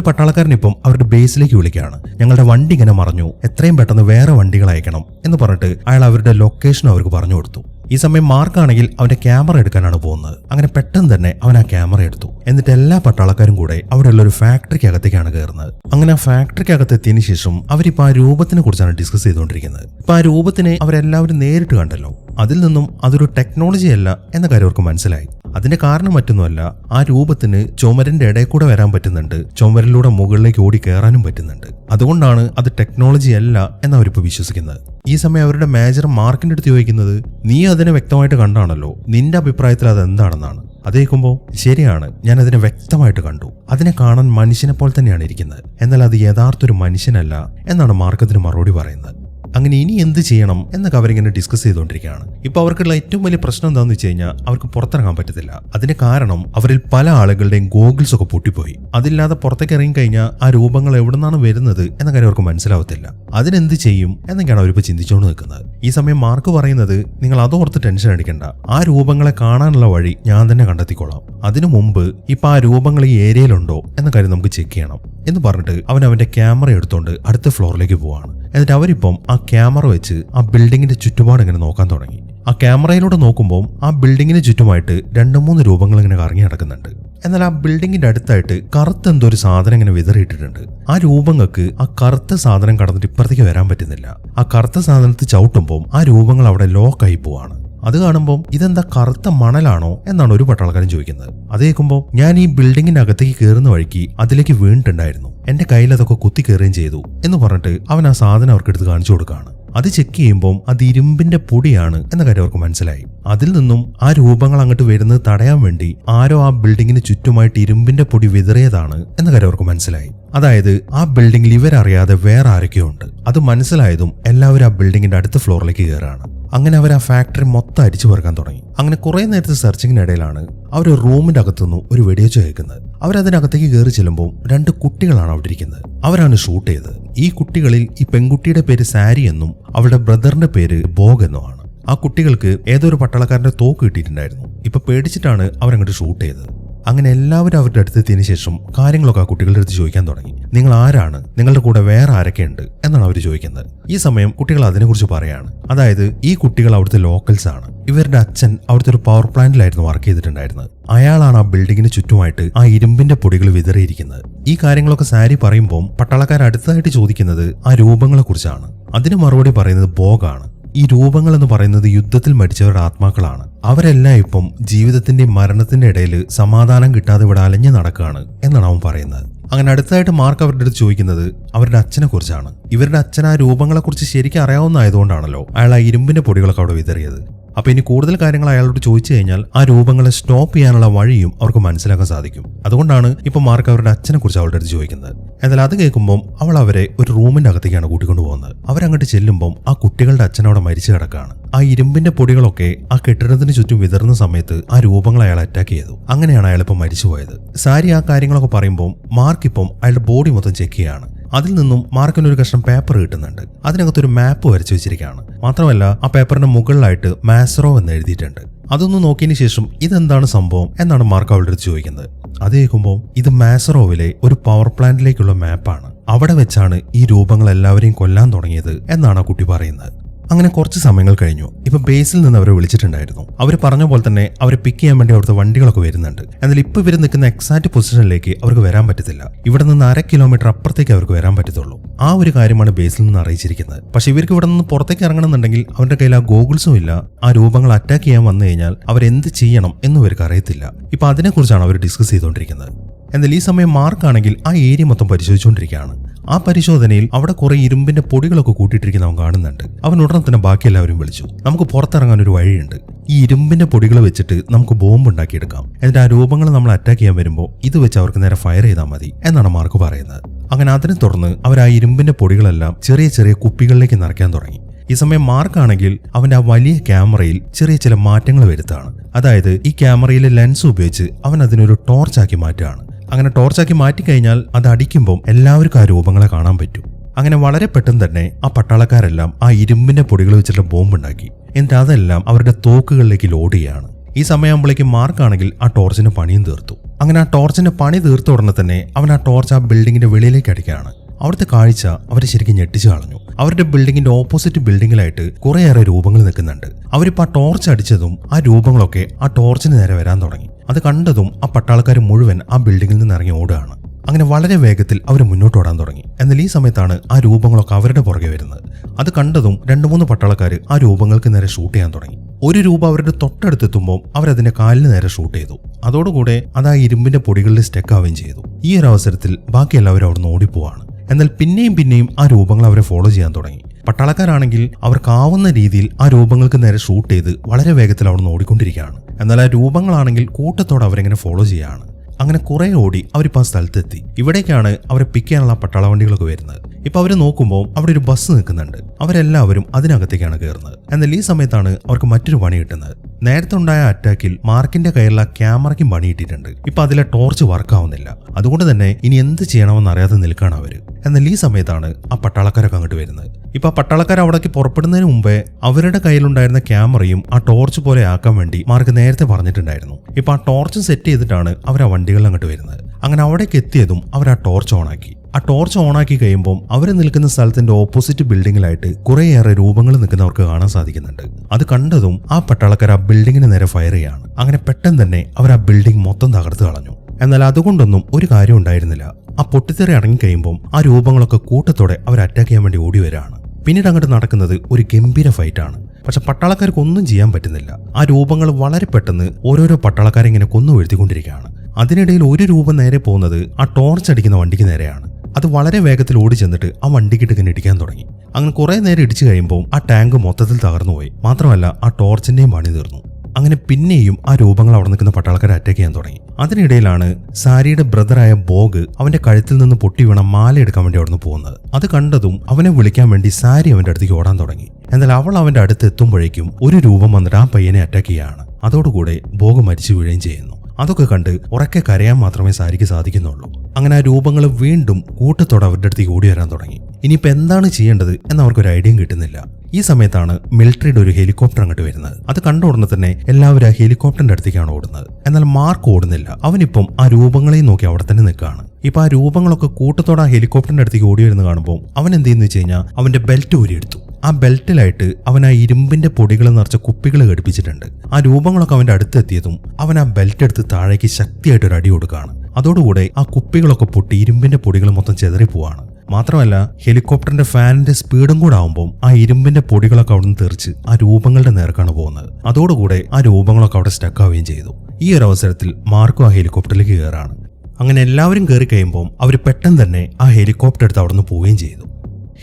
S1: പട്ടാളക്കാരനിപ്പം അവരുടെ ബേസിലേക്ക് വിളിക്കുകയാണ്. ഞങ്ങളുടെ വണ്ടി ഇങ്ങനെ മറഞ്ഞു. എത്രയും പെട്ടെന്ന് വേറെ വണ്ടികൾ അയക്കണം എന്ന് പറഞ്ഞിട്ട് അയാൾ അവരുടെ ലൊക്കേഷൻ അവർക്ക് പറഞ്ഞു കൊടുത്തു. ഈ സമയം മാർക്കാണെങ്കിൽ അവന്റെ ക്യാമറ എടുക്കാനാണ് പോകുന്നത്. അങ്ങനെ പെട്ടെന്ന് തന്നെ അവൻ ആ ക്യാമറ എടുത്തു. എന്നിട്ട് എല്ലാ പട്ടാളക്കാരും കൂടെ അവിടെയുള്ള ഒരു ഫാക്ടറിക്ക് അകത്തേക്കാണ് കയറുന്നത്. അങ്ങനെ ആ ഫാക്ടറിക്ക് അകത്ത് എത്തിയതിനു ശേഷം അവരിപ്പോ ആ രൂപത്തിനെ കുറിച്ചാണ് ഡിസ്കസ് ചെയ്തുകൊണ്ടിരിക്കുന്നത്. ഇപ്പൊ ആ രൂപത്തിനെ അവരെല്ലാവരും നേരിട്ട് കണ്ടല്ലോ. അതിൽ നിന്നും അതൊരു ടെക്നോളജി അല്ല എന്ന കാര്യം അവർക്ക് മനസ്സിലായി. അതിന്റെ കാരണം മറ്റൊന്നുമല്ല ആ രൂപത്തിന് ചുമരിന്റെ ഇടയിൽ കൂടെ വരാൻ പറ്റുന്നുണ്ട്. ചുമരിലൂടെ മുകളിലേക്ക് ഓടി കയറാനും പറ്റുന്നുണ്ട്. അതുകൊണ്ടാണ് അത് ടെക്നോളജി അല്ല എന്ന് എന്നവരിപ്പോ വിശ്വസിക്കുന്നത്. ഈ സമയം അവരുടെ മേജർ മാർക്കിന്റെ അടുത്ത് ചോദിക്കുന്നത് നീ അതിനെ വ്യക്തമായിട്ട് കണ്ടാണല്ലോ? നിന്റെ അഭിപ്രായത്തിൽ അത് എന്താണെന്നാണ്? അത് കേൾക്കുമ്പോൾ ശരിയാണ് ഞാൻ അതിനെ വ്യക്തമായിട്ട് കണ്ടു. അതിനെ കാണാൻ മനുഷ്യനെ പോലെ തന്നെയാണ് ഇരിക്കുന്നത്. എന്നാൽ അത് യഥാർത്ഥ ഒരു മനുഷ്യനല്ല എന്നാണ് മാർക്കത്തിന് മറുപടി പറയുന്നത്. അങ്ങനെ ഇനി എന്ത് ചെയ്യണം എന്നൊക്കെ അവരിങ്ങനെ ഡിസ്കസ് ചെയ്തുകൊണ്ടിരിക്കുകയാണ്. ഇപ്പൊ അവർക്കുള്ള ഏറ്റവും വലിയ പ്രശ്നം എന്താണെന്ന് വെച്ച് കഴിഞ്ഞാൽ അവർക്ക് പുറത്തിറങ്ങാൻ പറ്റത്തില്ല. അതിന് കാരണം അവരിൽ പല ആളുകളുടെയും ഗോഗിൾസ് ഒക്കെ പൊട്ടിപ്പോയി. അതില്ലാതെ പുറത്തേക്ക് ഇറങ്ങിക്കഴിഞ്ഞാൽ ആ രൂപങ്ങൾ എവിടെ നിന്നാണ് വരുന്നത് എന്ന കാര്യം അവർക്ക് മനസ്സിലാവത്തില്ല. അതിനെന്ത് ചെയ്യും എന്നൊക്കെയാണ് അവരിപ്പോൾ ചിന്തിച്ചുകൊണ്ട് നിൽക്കുന്നത്. ഈ സമയം മാർക്ക് പറയുന്നത് നിങ്ങൾ അതോർത്ത് ടെൻഷൻ അടിക്കേണ്ട. ആ രൂപങ്ങളെ കാണാനുള്ള വഴി ഞാൻ തന്നെ കണ്ടെത്തിക്കോളാം. അതിനു മുമ്പ് ഇപ്പൊ ആ രൂപങ്ങൾ ഈ ഏരിയയിലുണ്ടോ എന്ന കാര്യം നമുക്ക് ചെക്ക് ചെയ്യണം. എന്ന് പറഞ്ഞിട്ട് അവൻ അവന്റെ ക്യാമറ എടുത്തുകൊണ്ട് അടുത്ത ഫ്ലോറിലേക്ക് പോവാണ്. എന്നിട്ട് അവരിപ്പം ആ ക്യാമറ വെച്ച് ആ ബിൽഡിങ്ങിന്റെ ചുറ്റുപാട് ഇങ്ങനെ നോക്കാൻ തുടങ്ങി. ആ ക്യാമറയിലൂടെ നോക്കുമ്പോൾ ആ ബിൽഡിങ്ങിന് ചുറ്റുമായിട്ട് രണ്ട് മൂന്ന് രൂപങ്ങൾ ഇങ്ങനെ കറങ്ങി നടക്കുന്നുണ്ട്. എന്നാൽ ആ ബിൽഡിങ്ങിന്റെ അടുത്തായിട്ട് കറുത്ത എന്തോ ഒരു സാധനം ഇങ്ങനെ വിതറിയിട്ടിട്ടുണ്ട്. ആ രൂപങ്ങൾക്ക് ആ കറുത്ത സാധനം കടന്നിട്ട് ഇപ്പുറത്തേക്ക് വരാൻ പറ്റുന്നില്ല. ആ കറുത്ത സാധനത്തിൽ ചവിട്ടുമ്പോൾ ആ രൂപങ്ങൾ അവിടെ ലോക്കായി പോവാണ്. അത് കാണുമ്പോൾ ഇതെന്താ കറുത്ത മണലാണോ എന്നാണ് ഒരു പട്ടാളക്കാരൻ ചോദിക്കുന്നത്. അത് കേൾക്കുമ്പോൾ ഞാൻ ഈ ബിൽഡിങ്ങിന്റെ അകത്തേക്ക് കയറുന്ന വഴിക്ക് അതിലേക്ക് വീണിട്ടുണ്ടായിരുന്നു. എന്റെ കയ്യിൽ അതൊക്കെ കുത്തി കയറുകയും ചെയ്തു എന്ന് പറഞ്ഞിട്ട് അവൻ ആ സാധനം അവർക്ക് എടുത്ത് കാണിച്ചു കൊടുക്കുകയാണ്. അത് ചെക്ക് ചെയ്യുമ്പോൾ അത് ഇരുമ്പിന്റെ പൊടിയാണ് എന്ന കാര്യം അവർക്ക് മനസ്സിലായി. അതിൽ നിന്നും ആ രൂപങ്ങൾ അങ്ങോട്ട് വരുന്നത് തടയാൻ വേണ്ടി ആരോ ആ ബിൽഡിങ്ങിന് ചുറ്റുമായിട്ട് ഇരുമ്പിന്റെ പൊടി വിതറിയതാണ് എന്ന കാര്യം അവർക്ക് മനസ്സിലായി. അതായത് ആ ബിൽഡിംഗിൽ ഇവരറിയാതെ വേറെ ആരൊക്കെയോ ഉണ്ട് അത് മനസ്സിലായതും എല്ലാവരും ആ ബിൽഡിങ്ങിന്റെ അടുത്ത ഫ്ലോറിലേക്ക് കയറുകയാണ് അങ്ങനെ അവർ ആ ഫാക്ടറി മൊത്തം അടിച്ചു പെറുക്കാൻ തുടങ്ങി. അങ്ങനെ കുറെ നേരത്തെ സെർച്ചിങ്ങിനിടയിലാണ് അവർ റൂമിന്റെ അകത്തുനിന്ന് ഒരു വെടിവെച്ച് കേൾക്കുന്നത്. അവരതിനകത്തേക്ക് കയറി ചെല്ലുമ്പോൾ രണ്ട് കുട്ടികളാണ് അവിടെ ഇരിക്കുന്നത്. അവരാണ് ഷൂട്ട് ചെയ്തത്. ഈ കുട്ടികളിൽ ഈ പെൺകുട്ടിയുടെ പേര് സാരി എന്നും അവളുടെ ബ്രദറിന്റെ പേര് ബോഗ് എന്നുമാണ് ആ കുട്ടികൾക്ക് ഏതൊരു പട്ടാളക്കാരന്റെ തോക്ക് കിട്ടിയിട്ടുണ്ടായിരുന്നു. ഇപ്പൊ പേടിച്ചിട്ടാണ് അവരങ്ങോട്ട് ഷൂട്ട് ചെയ്തത്. അങ്ങനെ എല്ലാവരും അവരുടെ അടുത്തെത്തിയതിനു ശേഷം കാര്യങ്ങളൊക്കെ ആ കുട്ടികളുടെ അടുത്ത് ചോദിക്കാൻ തുടങ്ങി. നിങ്ങൾ ആരാണ്? നിങ്ങളുടെ കൂടെ വേറെ ആരൊക്കെ ഉണ്ട്? എന്നാണ് അവർ ചോദിക്കുന്നത്. ഈ സമയം കുട്ടികൾ അതിനെക്കുറിച്ച് പറയാണ്. അതായത് ഈ കുട്ടികൾ അവിടുത്തെ ലോക്കൽസ് ആണ്. ഇവരുടെ അച്ഛൻ അവിടുത്തെ ഒരു പവർ പ്ലാന്റിലായിരുന്നു വർക്ക് ചെയ്തിട്ടുണ്ടായിരുന്നത്. അയാളാണ് ആ ബിൽഡിങ്ങിന് ചുറ്റുമായിട്ട് ആ ഇരുമ്പിന്റെ പൊടികൾ വിതറിയിരിക്കുന്നത്. ഈ കാര്യങ്ങളൊക്കെ സാരി പറയുമ്പോൾ പട്ടാളക്കാർ അടുത്തതായിട്ട് ചോദിക്കുന്നത് ആ രൂപങ്ങളെക്കുറിച്ചാണ്. അതിന് മറുപടി പറയുന്നത് ബോഗാണ്. ഈ രൂപങ്ങൾ എന്ന് പറയുന്നത് യുദ്ധത്തിൽ മരിച്ചവരുടെ ആത്മാക്കളാണ്. അവരെല്ലാം ഇപ്പം ജീവിതത്തിന്റെ മരണത്തിന്റെ ഇടയിൽ സമാധാനം കിട്ടാതെ ഇവിടെ അലഞ്ഞു നടക്കുകയാണ് എന്നാണ് അവൻ പറയുന്നത്. അങ്ങനെ അടുത്തായിട്ട് മാർക്ക് അവരുടെ അടുത്ത് ചോദിക്കുന്നത് അവരുടെ അച്ഛനെ കുറിച്ചാണ്. ഇവരുടെ അച്ഛൻ ആ രൂപങ്ങളെ കുറിച്ച് ശരിക്കും അറിയാവുന്നതായതുകൊണ്ടാണല്ലോ അയാൾ ആ ഇരുമ്പിന്റെ പൊടികളൊക്കെ അവിടെ വിതറിയത്. അപ്പൊ ഇനി കൂടുതൽ കാര്യങ്ങൾ അയാളോട് ചോദിച്ചു കഴിഞ്ഞാൽ ആ രൂപങ്ങളെ സ്റ്റോപ്പ് ചെയ്യാനുള്ള വഴിയും അവർക്ക് മനസ്സിലാക്കാൻ സാധിക്കും. അതുകൊണ്ടാണ് ഇപ്പൊ മാർക്ക് അവരുടെ അച്ഛനെ കുറിച്ച് അവളുടെ അടുത്ത് ചോദിക്കുന്നത്. എന്നാൽ അത് കേൾക്കുമ്പോൾ അവൾ അവരെ ഒരു റൂമിന്റെ അകത്തേക്കാണ് കൂട്ടിക്കൊണ്ടു പോകുന്നത്. അവരങ്ങോട്ട് ചെല്ലുമ്പോൾ ആ കുട്ടികളുടെ അച്ഛൻ മരിച്ചു കിടക്കുകയാണ് ആ ഇരുമ്പിന്റെ പൊടികളൊക്കെ ആ കെട്ടിടത്തിന് ചുറ്റും വിതറുന്ന സമയത്ത് ആ രൂപങ്ങൾ അയാൾ അറ്റാക്ക് ചെയ്തു. അങ്ങനെയാണ് അയാൾ ഇപ്പം മരിച്ചുപോയത് സാരി ആ കാര്യങ്ങളൊക്കെ പറയുമ്പോൾ മാർക്ക് ഇപ്പം അയാളുടെ ബോഡി മൊത്തം ചെക്ക് ചെയ്യാണ്. അതിൽ നിന്നും മാർക്കിന് ഒരു കഷ്ണം പേപ്പർ കിട്ടുന്നുണ്ട്. അതിനകത്ത് ഒരു മാപ്പ് വരച്ചു വെച്ചിരിക്കുകയാണ്. മാത്രമല്ല ആ പേപ്പറിന്റെ മുകളിലായിട്ട് മാസറോ എന്ന് എഴുതിയിട്ടുണ്ട്. അതൊന്ന് നോക്കിയതിന് ശേഷം ഇതെന്താണ് സംഭവം എന്നാണ് മാർക്ക് അവളുടെ അടുത്ത് ചോദിക്കുന്നത്. അത് കേൾക്കുമ്പോൾ ഇത് മാസറോവിലെ ഒരു പവർ പ്ലാന്റിലേക്കുള്ള മാപ്പാണ് അവിടെ വെച്ചാണ് ഈ രൂപങ്ങൾ എല്ലാവരെയും കൊല്ലാൻ തുടങ്ങിയത് എന്നാണ് ആ കുട്ടി പറയുന്നത്. അങ്ങനെ കുറച്ച് സമയങ്ങൾ കഴിഞ്ഞു. ഇപ്പൊ ബേസിൽ നിന്ന് അവരെ വിളിച്ചിട്ടുണ്ടായിരുന്നു. അവർ പറഞ്ഞ പോലെ തന്നെ അവരെ പിക്ക് ചെയ്യാൻ വേണ്ടി അവിടുത്തെ വണ്ടികളൊക്കെ വരുന്നുണ്ട്. എന്നാൽ ഇപ്പൊ ഇവർ നിൽക്കുന്ന എക്സാക്ട് പൊസിഷനിലേക്ക് അവർക്ക് വരാൻ പറ്റത്തില്ല. ഇവിടെ നിന്ന് അര കിലോമീറ്റർ അപ്പുറത്തേക്ക് അവർക്ക് വരാൻ പറ്റത്തുള്ളൂ. ആ ഒരു കാര്യമാണ് ബേസിൽ നിന്ന് അറിയിച്ചിരിക്കുന്നത്. പക്ഷെ ഇവർക്ക് ഇവിടെ നിന്ന് പുറത്തേക്ക് ഇറങ്ങണമെന്നുണ്ടെങ്കിൽ അവരുടെ കയ്യിൽ ആ ഗോഗിൾസും ഇല്ല. ആ രൂപങ്ങൾ അറ്റാക്ക് ചെയ്യാൻ വന്നു കഴിഞ്ഞാൽ അവരെന്ത് ചെയ്യണം എന്നും ഇവർക്ക് അറിയത്തില്ല. ഇപ്പൊ അതിനെക്കുറിച്ചാണ് അവർ ഡിസ്കസ് ചെയ്തുകൊണ്ടിരിക്കുന്നത്. എന്നാൽ ഈ സമയം മാർക്കാണെങ്കിൽ ആ ഏരിയ മൊത്തം പരിശോധിച്ചുകൊണ്ടിരിക്കുകയാണ്. ആ പരിശോധനയിൽ അവിടെ കുറെ ഇരുമ്പിന്റെ പൊടികളൊക്കെ കൂട്ടിയിട്ടിരിക്കുന്ന അവൻ കാണുന്നുണ്ട്. അവൻ ഉടനെ തന്നെ ബാക്കി എല്ലാവരും വിളിച്ചു. നമുക്ക് പുറത്തിറങ്ങാൻ ഒരു വഴിയുണ്ട്. ഈ ഇരുമ്പിന്റെ പൊടികൾ വെച്ചിട്ട് നമുക്ക് ബോംബ് ഉണ്ടാക്കിയെടുക്കാം എന്നിട്ട് ആ രൂപങ്ങൾ നമ്മൾ അറ്റാക്ക് ചെയ്യാൻ വരുമ്പോൾ ഇത് വെച്ച് അവർക്ക് നേരെ ഫയർ ചെയ്താൽ മതി എന്നാണ് മാർക്ക് പറയുന്നത്. അങ്ങനെ അതിനെ തുടർന്ന് അവർ ആ ഇരുമ്പിന്റെ പൊടികളെല്ലാം ചെറിയ ചെറിയ കുപ്പികളിലേക്ക് നിറയ്ക്കാൻ തുടങ്ങി. ഈ സമയം മാർക്കാണെങ്കിൽ അവന്റെ ആ വലിയ ക്യാമറയിൽ ചെറിയ ചില മാറ്റങ്ങൾ വരുത്താണ് അതായത് ഈ ക്യാമറയിലെ ലെൻസ് ഉപയോഗിച്ച് അവൻ അതിനൊരു ടോർച്ചാക്കി മാറ്റുകയാണ്. അങ്ങനെ ടോർച്ചാക്കി മാറ്റിക്കഴിഞ്ഞാൽ അത് അടിക്കുമ്പോൾ എല്ലാവർക്കും ആ രൂപങ്ങളെ കാണാൻ പറ്റും. അങ്ങനെ വളരെ പെട്ടെന്ന് തന്നെ ആ പട്ടാളക്കാരെല്ലാം ആ ഇരുമ്പിന്റെ പൊടികൾ വെച്ചിട്ട് ബോംബ് ഉണ്ടാക്കി എന്നിട്ട് അതെല്ലാം അവരുടെ തോക്കുകളിലേക്ക് ലോഡ് ചെയ്യാണ് ഈ സമയമാകുമ്പോഴേക്കും മാർക്കാണെങ്കിൽ ആ ടോർച്ചിന്റെ പണിയും തീർത്തു. അങ്ങനെ ആ ടോർച്ചിന്റെ പണി തീർത്ത ഉടനെ തന്നെ അവൻ ആ ടോർച്ച് ആ ബിൽഡിങ്ങിന്റെ വെളിയിലേക്ക് അടിക്കുകയാണ്. അവിടുത്തെ കാഴ്ച അവരെ ശരിക്കും ഞെട്ടിച്ചു കളഞ്ഞു. അവരുടെ ബിൽഡിങ്ങിന്റെ ഓപ്പോസിറ്റ് ബിൽഡിങ്ങിലായിട്ട് കുറേയേറെ രൂപങ്ങൾ നിൽക്കുന്നുണ്ട്. അവരിപ്പോൾ ആ ടോർച്ച് അടിച്ചതും ആ രൂപങ്ങളൊക്കെ ആ ടോർച്ചിന് നേരെ വരാൻ തുടങ്ങി. അത് കണ്ടതും ആ പട്ടാളക്കാർ മുഴുവൻ ആ ബിൽഡിങ്ങിൽ നിന്ന് ഇറങ്ങി ഓടുകയാണ്. അങ്ങനെ വളരെ വേഗത്തിൽ അവർ മുന്നോട്ട് ഓടാൻ തുടങ്ങി. എന്നാൽ ഈ സമയത്താണ് ആ രൂപങ്ങളൊക്കെ അവരുടെ പുറകെ വരുന്നത്. അത് കണ്ടതും രണ്ടു മൂന്ന് പട്ടാളക്കാർ ആ രൂപങ്ങൾക്ക് നേരെ ഷൂട്ട് ചെയ്യാൻ തുടങ്ങി. ഒരു രൂപ അവരുടെ തൊട്ടടുത്തെത്തുമ്പോൾ അവരതിന്റെ കാലിന് നേരെ ഷൂട്ട് ചെയ്തു. അതോടുകൂടെ അത് ആ ഇരുമ്പിന്റെ പൊടികളിൽ സ്റ്റെക്ക് ആവുകയും ചെയ്തു. ഈ ഒരു അവസരത്തിൽ ബാക്കി എല്ലാവരും അവിടുന്ന് ഓടിപ്പോവാണ്. എന്നാൽ പിന്നെയും പിന്നെയും ആ രൂപങ്ങൾ അവരെ ഫോളോ ചെയ്യാൻ തുടങ്ങി. പട്ടാളക്കാരാണെങ്കിൽ അവർക്കാവുന്ന രീതിയിൽ ആ രൂപങ്ങൾക്ക് നേരെ ഷൂട്ട് ചെയ്ത് വളരെ വേഗത്തിൽ അവിടുന്ന് ഓടിക്കൊണ്ടിരിക്കുകയാണ്. എന്നാൽ ആ രൂപങ്ങളാണെങ്കിൽ കൂട്ടത്തോടെ അവരെങ്ങനെ ഫോളോ ചെയ്യുകയാണ്. അങ്ങനെ കുറെ ഓടി അവരിപ്പോൾ ആ സ്ഥലത്തെത്തി. ഇവിടേക്കാണ് അവരെ പിക്ക് ചെയ്യാനുള്ള പട്ടാള വണ്ടികളൊക്കെ വരുന്നത്. ഇപ്പൊ അവർ നോക്കുമ്പോൾ അവിടെ ഒരു ബസ് നിൽക്കുന്നുണ്ട്. അവരെല്ലാവരും അതിനകത്തേക്കാണ് കയറുന്നത്. എന്നാൽ ഈ സമയത്താണ് അവർക്ക് മറ്റൊരു പണി കിട്ടുന്നത്. നേരത്തെ ഉണ്ടായ അറ്റാക്കിൽ മാർക്കിന്റെ കയ്യിലുള്ള ക്യാമറയ്ക്കും പണി കിട്ടിയിട്ടുണ്ട്. ഇപ്പൊ അതിലെ ടോർച്ച് വർക്ക് ആവുന്നില്ല അതുകൊണ്ട് തന്നെ ഇനി എന്ത് ചെയ്യണമെന്ന് അറിയാതെ നിൽക്കുകയാണ് അവർ. എന്നാൽ ഈ സമയത്താണ് ആ പട്ടാളക്കാരൊക്കെ അങ്ങോട്ട് വരുന്നത്. ഇപ്പൊ ആ പട്ടാളക്കാർ അവിടേക്ക് പുറപ്പെടുന്നതിന് മുമ്പേ അവരുടെ കയ്യിലുണ്ടായിരുന്ന ക്യാമറയും ആ ടോർച്ച് പോലെ ആക്കാൻ വേണ്ടി മാർക്ക് നേരത്തെ പറഞ്ഞിട്ടുണ്ടായിരുന്നു. ഇപ്പൊ ആ ടോർച്ച് സെറ്റ് ചെയ്തിട്ടാണ് അവർ ആ വണ്ടികളിൽ അങ്ങോട്ട് വരുന്നത്. അങ്ങനെ അവിടേക്ക് എത്തിയതും അവർ ആ ടോർച്ച് ഓണാക്കി. ആ ടോർച്ച് ഓണാക്കി കഴിയുമ്പോൾ അവർ നിൽക്കുന്ന സ്ഥലത്തിന്റെ ഓപ്പോസിറ്റ് ബിൽഡിങ്ങിലായിട്ട് കുറേയേറെ രൂപങ്ങൾ നിൽക്കുന്നവർക്ക് കാണാൻ സാധിക്കുന്നുണ്ട്. അത് കണ്ടതും ആ പട്ടാളക്കാർ ആ ബിൽഡിങ്ങിന് നേരെ ഫയർ ചെയ്യാണ് അങ്ങനെ പെട്ടെന്ന് തന്നെ അവർ ആ ബിൽഡിംഗ് മൊത്തം തകർത്ത് കളഞ്ഞു. എന്നാൽ അതുകൊണ്ടൊന്നും ഒരു കാര്യം ഉണ്ടായിരുന്നില്ല. ആ പൊട്ടിത്തെറി അടങ്ങിക്കഴിയുമ്പോൾ ആ രൂപങ്ങളൊക്കെ കൂട്ടത്തോടെ അവർ അറ്റാക്ക് ചെയ്യാൻ വേണ്ടി ഓടി വരികയാണ്. പിന്നീട് അങ്ങോട്ട് നടക്കുന്നത് ഒരു ഗംഭീര ഫൈറ്റാണ് പക്ഷെ പട്ടാളക്കാർക്ക് ഒന്നും ചെയ്യാൻ പറ്റുന്നില്ല. ആ രൂപങ്ങൾ വളരെ പെട്ടെന്ന് ഓരോരോ പട്ടാളക്കാരെ ഇങ്ങനെ കൊന്നു വീഴ്ത്തിക്കൊണ്ടിരിക്കുകയാണ്. അതിനിടയിൽ ഒരു രൂപം നേരെ പോകുന്നത് ആ ടോർച്ച് അടിക്കുന്ന വണ്ടിക്ക് നേരെയാണ്. അത് വളരെ വേഗത്തിൽ ഓടി ചെന്നിട്ട് ആ വണ്ടിക്കിട്ട് ഇങ്ങനെ ഇടിക്കാൻ തുടങ്ങി. അങ്ങനെ കുറെ നേരം ഇടിച്ചു കഴിയുമ്പോൾ ആ ടാങ്ക് മൊത്തത്തിൽ തകർന്നുപോയി മാത്രമല്ല ആ ടോർച്ചിന്റെയും പണി തീർന്നു. അങ്ങനെ പിന്നെയും ആ രൂപങ്ങൾ അവിടെ നിൽക്കുന്ന പട്ടാളക്കാരെ അറ്റാക്ക് ചെയ്യാൻ തുടങ്ങി. അതിനിടയിലാണ് സാരിയുടെ ബ്രദറായ ബോഗ് അവന്റെ കഴുത്തിൽ നിന്ന് പൊട്ടി വീണ മാല എടുക്കാൻ വേണ്ടി അവിടുന്ന് പോകുന്നത്. അത് കണ്ടതും അവനെ വിളിക്കാൻ വേണ്ടി സാരി അവന്റെ അടുത്തേക്ക് ഓടാൻ തുടങ്ങി. എന്നാൽ അവൾ അവന്റെ അടുത്ത് എത്തുമ്പോഴേക്കും ഒരു രൂപം വന്നിട്ട് ആ പയ്യനെ അറ്റാക്ക് ചെയ്യുകയാണ് അതോടുകൂടെ ബോഗ് മരിച്ചു വീഴുകയും ചെയ്യുന്നു. അതൊക്കെ കണ്ട് ഉറക്കെ കരയാൻ മാത്രമേ സാരിക്ക് സാധിക്കുന്നുള്ളൂ. അങ്ങനെ ആ രൂപങ്ങൾ വീണ്ടും കൂട്ടത്തോടെ അവരുടെ അടുത്തേക്ക് ഓടി വരാൻ തുടങ്ങി. ഇനിയിപ്പോൾ എന്താണ് ചെയ്യേണ്ടത് എന്ന് അവർക്കൊരു ഐഡിയയും കിട്ടുന്നില്ല. ഈ സമയത്താണ് മിലിറ്ററിയുടെ ഒരു ഹെലികോപ്റ്റർ അങ്ങോട്ട് വരുന്നത്. അത് കണ്ട ഉടനെ തന്നെ എല്ലാവരും ആ ഹെലികോപ്റ്ററിന്റെ അടുത്തേക്കാണ് ഓടുന്നത്. എന്നാൽ മാർക്ക് ഓടുന്നില്ല. അവനിപ്പം ആ രൂപങ്ങളെയും നോക്കി അവിടെ തന്നെ നിൽക്കുകയാണ്. ഇപ്പൊ ആ രൂപങ്ങളൊക്കെ കൂട്ടത്തോടെ ആ ഹെലികോപ്റ്ററിന്റെ അടുത്തേക്ക് ഓടി വരുന്ന കാണുമ്പോൾ അവൻ എന്ത് ചെയ്യുന്നു വെച്ച് കഴിഞ്ഞാൽ അവന്റെ ബെൽറ്റ് ഊരിയെടുത്തു ആ ബെൽറ്റിലായിട്ട് അവൻ ആ ഇരുമ്പിന്റെ പൊടികൾ നിറച്ച കുപ്പികൾ ഘടിപ്പിച്ചിട്ടുണ്ട്. ആ രൂപങ്ങളൊക്കെ അവന്റെ അടുത്തെത്തിയതും അവൻ ആ ബെൽറ്റ് എടുത്ത് താഴേക്ക് ശക്തിയായിട്ട് ഒരു അടി കൊടുക്കുകയാണ്. അതോടുകൂടെ ആ കുപ്പികളൊക്കെ പൊട്ടി ഇരുമ്പിന്റെ പൊടികൾ മൊത്തം ചെതറിപ്പോവാണ് മാത്രമല്ല ഹെലികോപ്റ്ററിന്റെ ഫാനിന്റെ സ്പീഡും കൂടെ ആവുമ്പോൾ ആ ഇരുമ്പിന്റെ പൊടികളൊക്കെ അവിടെ നിന്ന് തെറിച്ച് ആ രൂപങ്ങളുടെ നേർക്കാണ് പോകുന്നത്. അതോടുകൂടെ ആ രൂപങ്ങളൊക്കെ അവിടെ സ്റ്റക്കാവുകയും ചെയ്തു. ഈ ഒരു അവസരത്തിൽ മാർക്കും ആ ഹെലികോപ്റ്ററിലേക്ക് കയറാണ് അങ്ങനെ എല്ലാവരും കയറി കഴിയുമ്പോൾ അവർ പെട്ടെന്ന് തന്നെ ആ ഹെലികോപ്റ്റർ എടുത്ത് അവിടെ നിന്ന് പോവുകയും ചെയ്തു.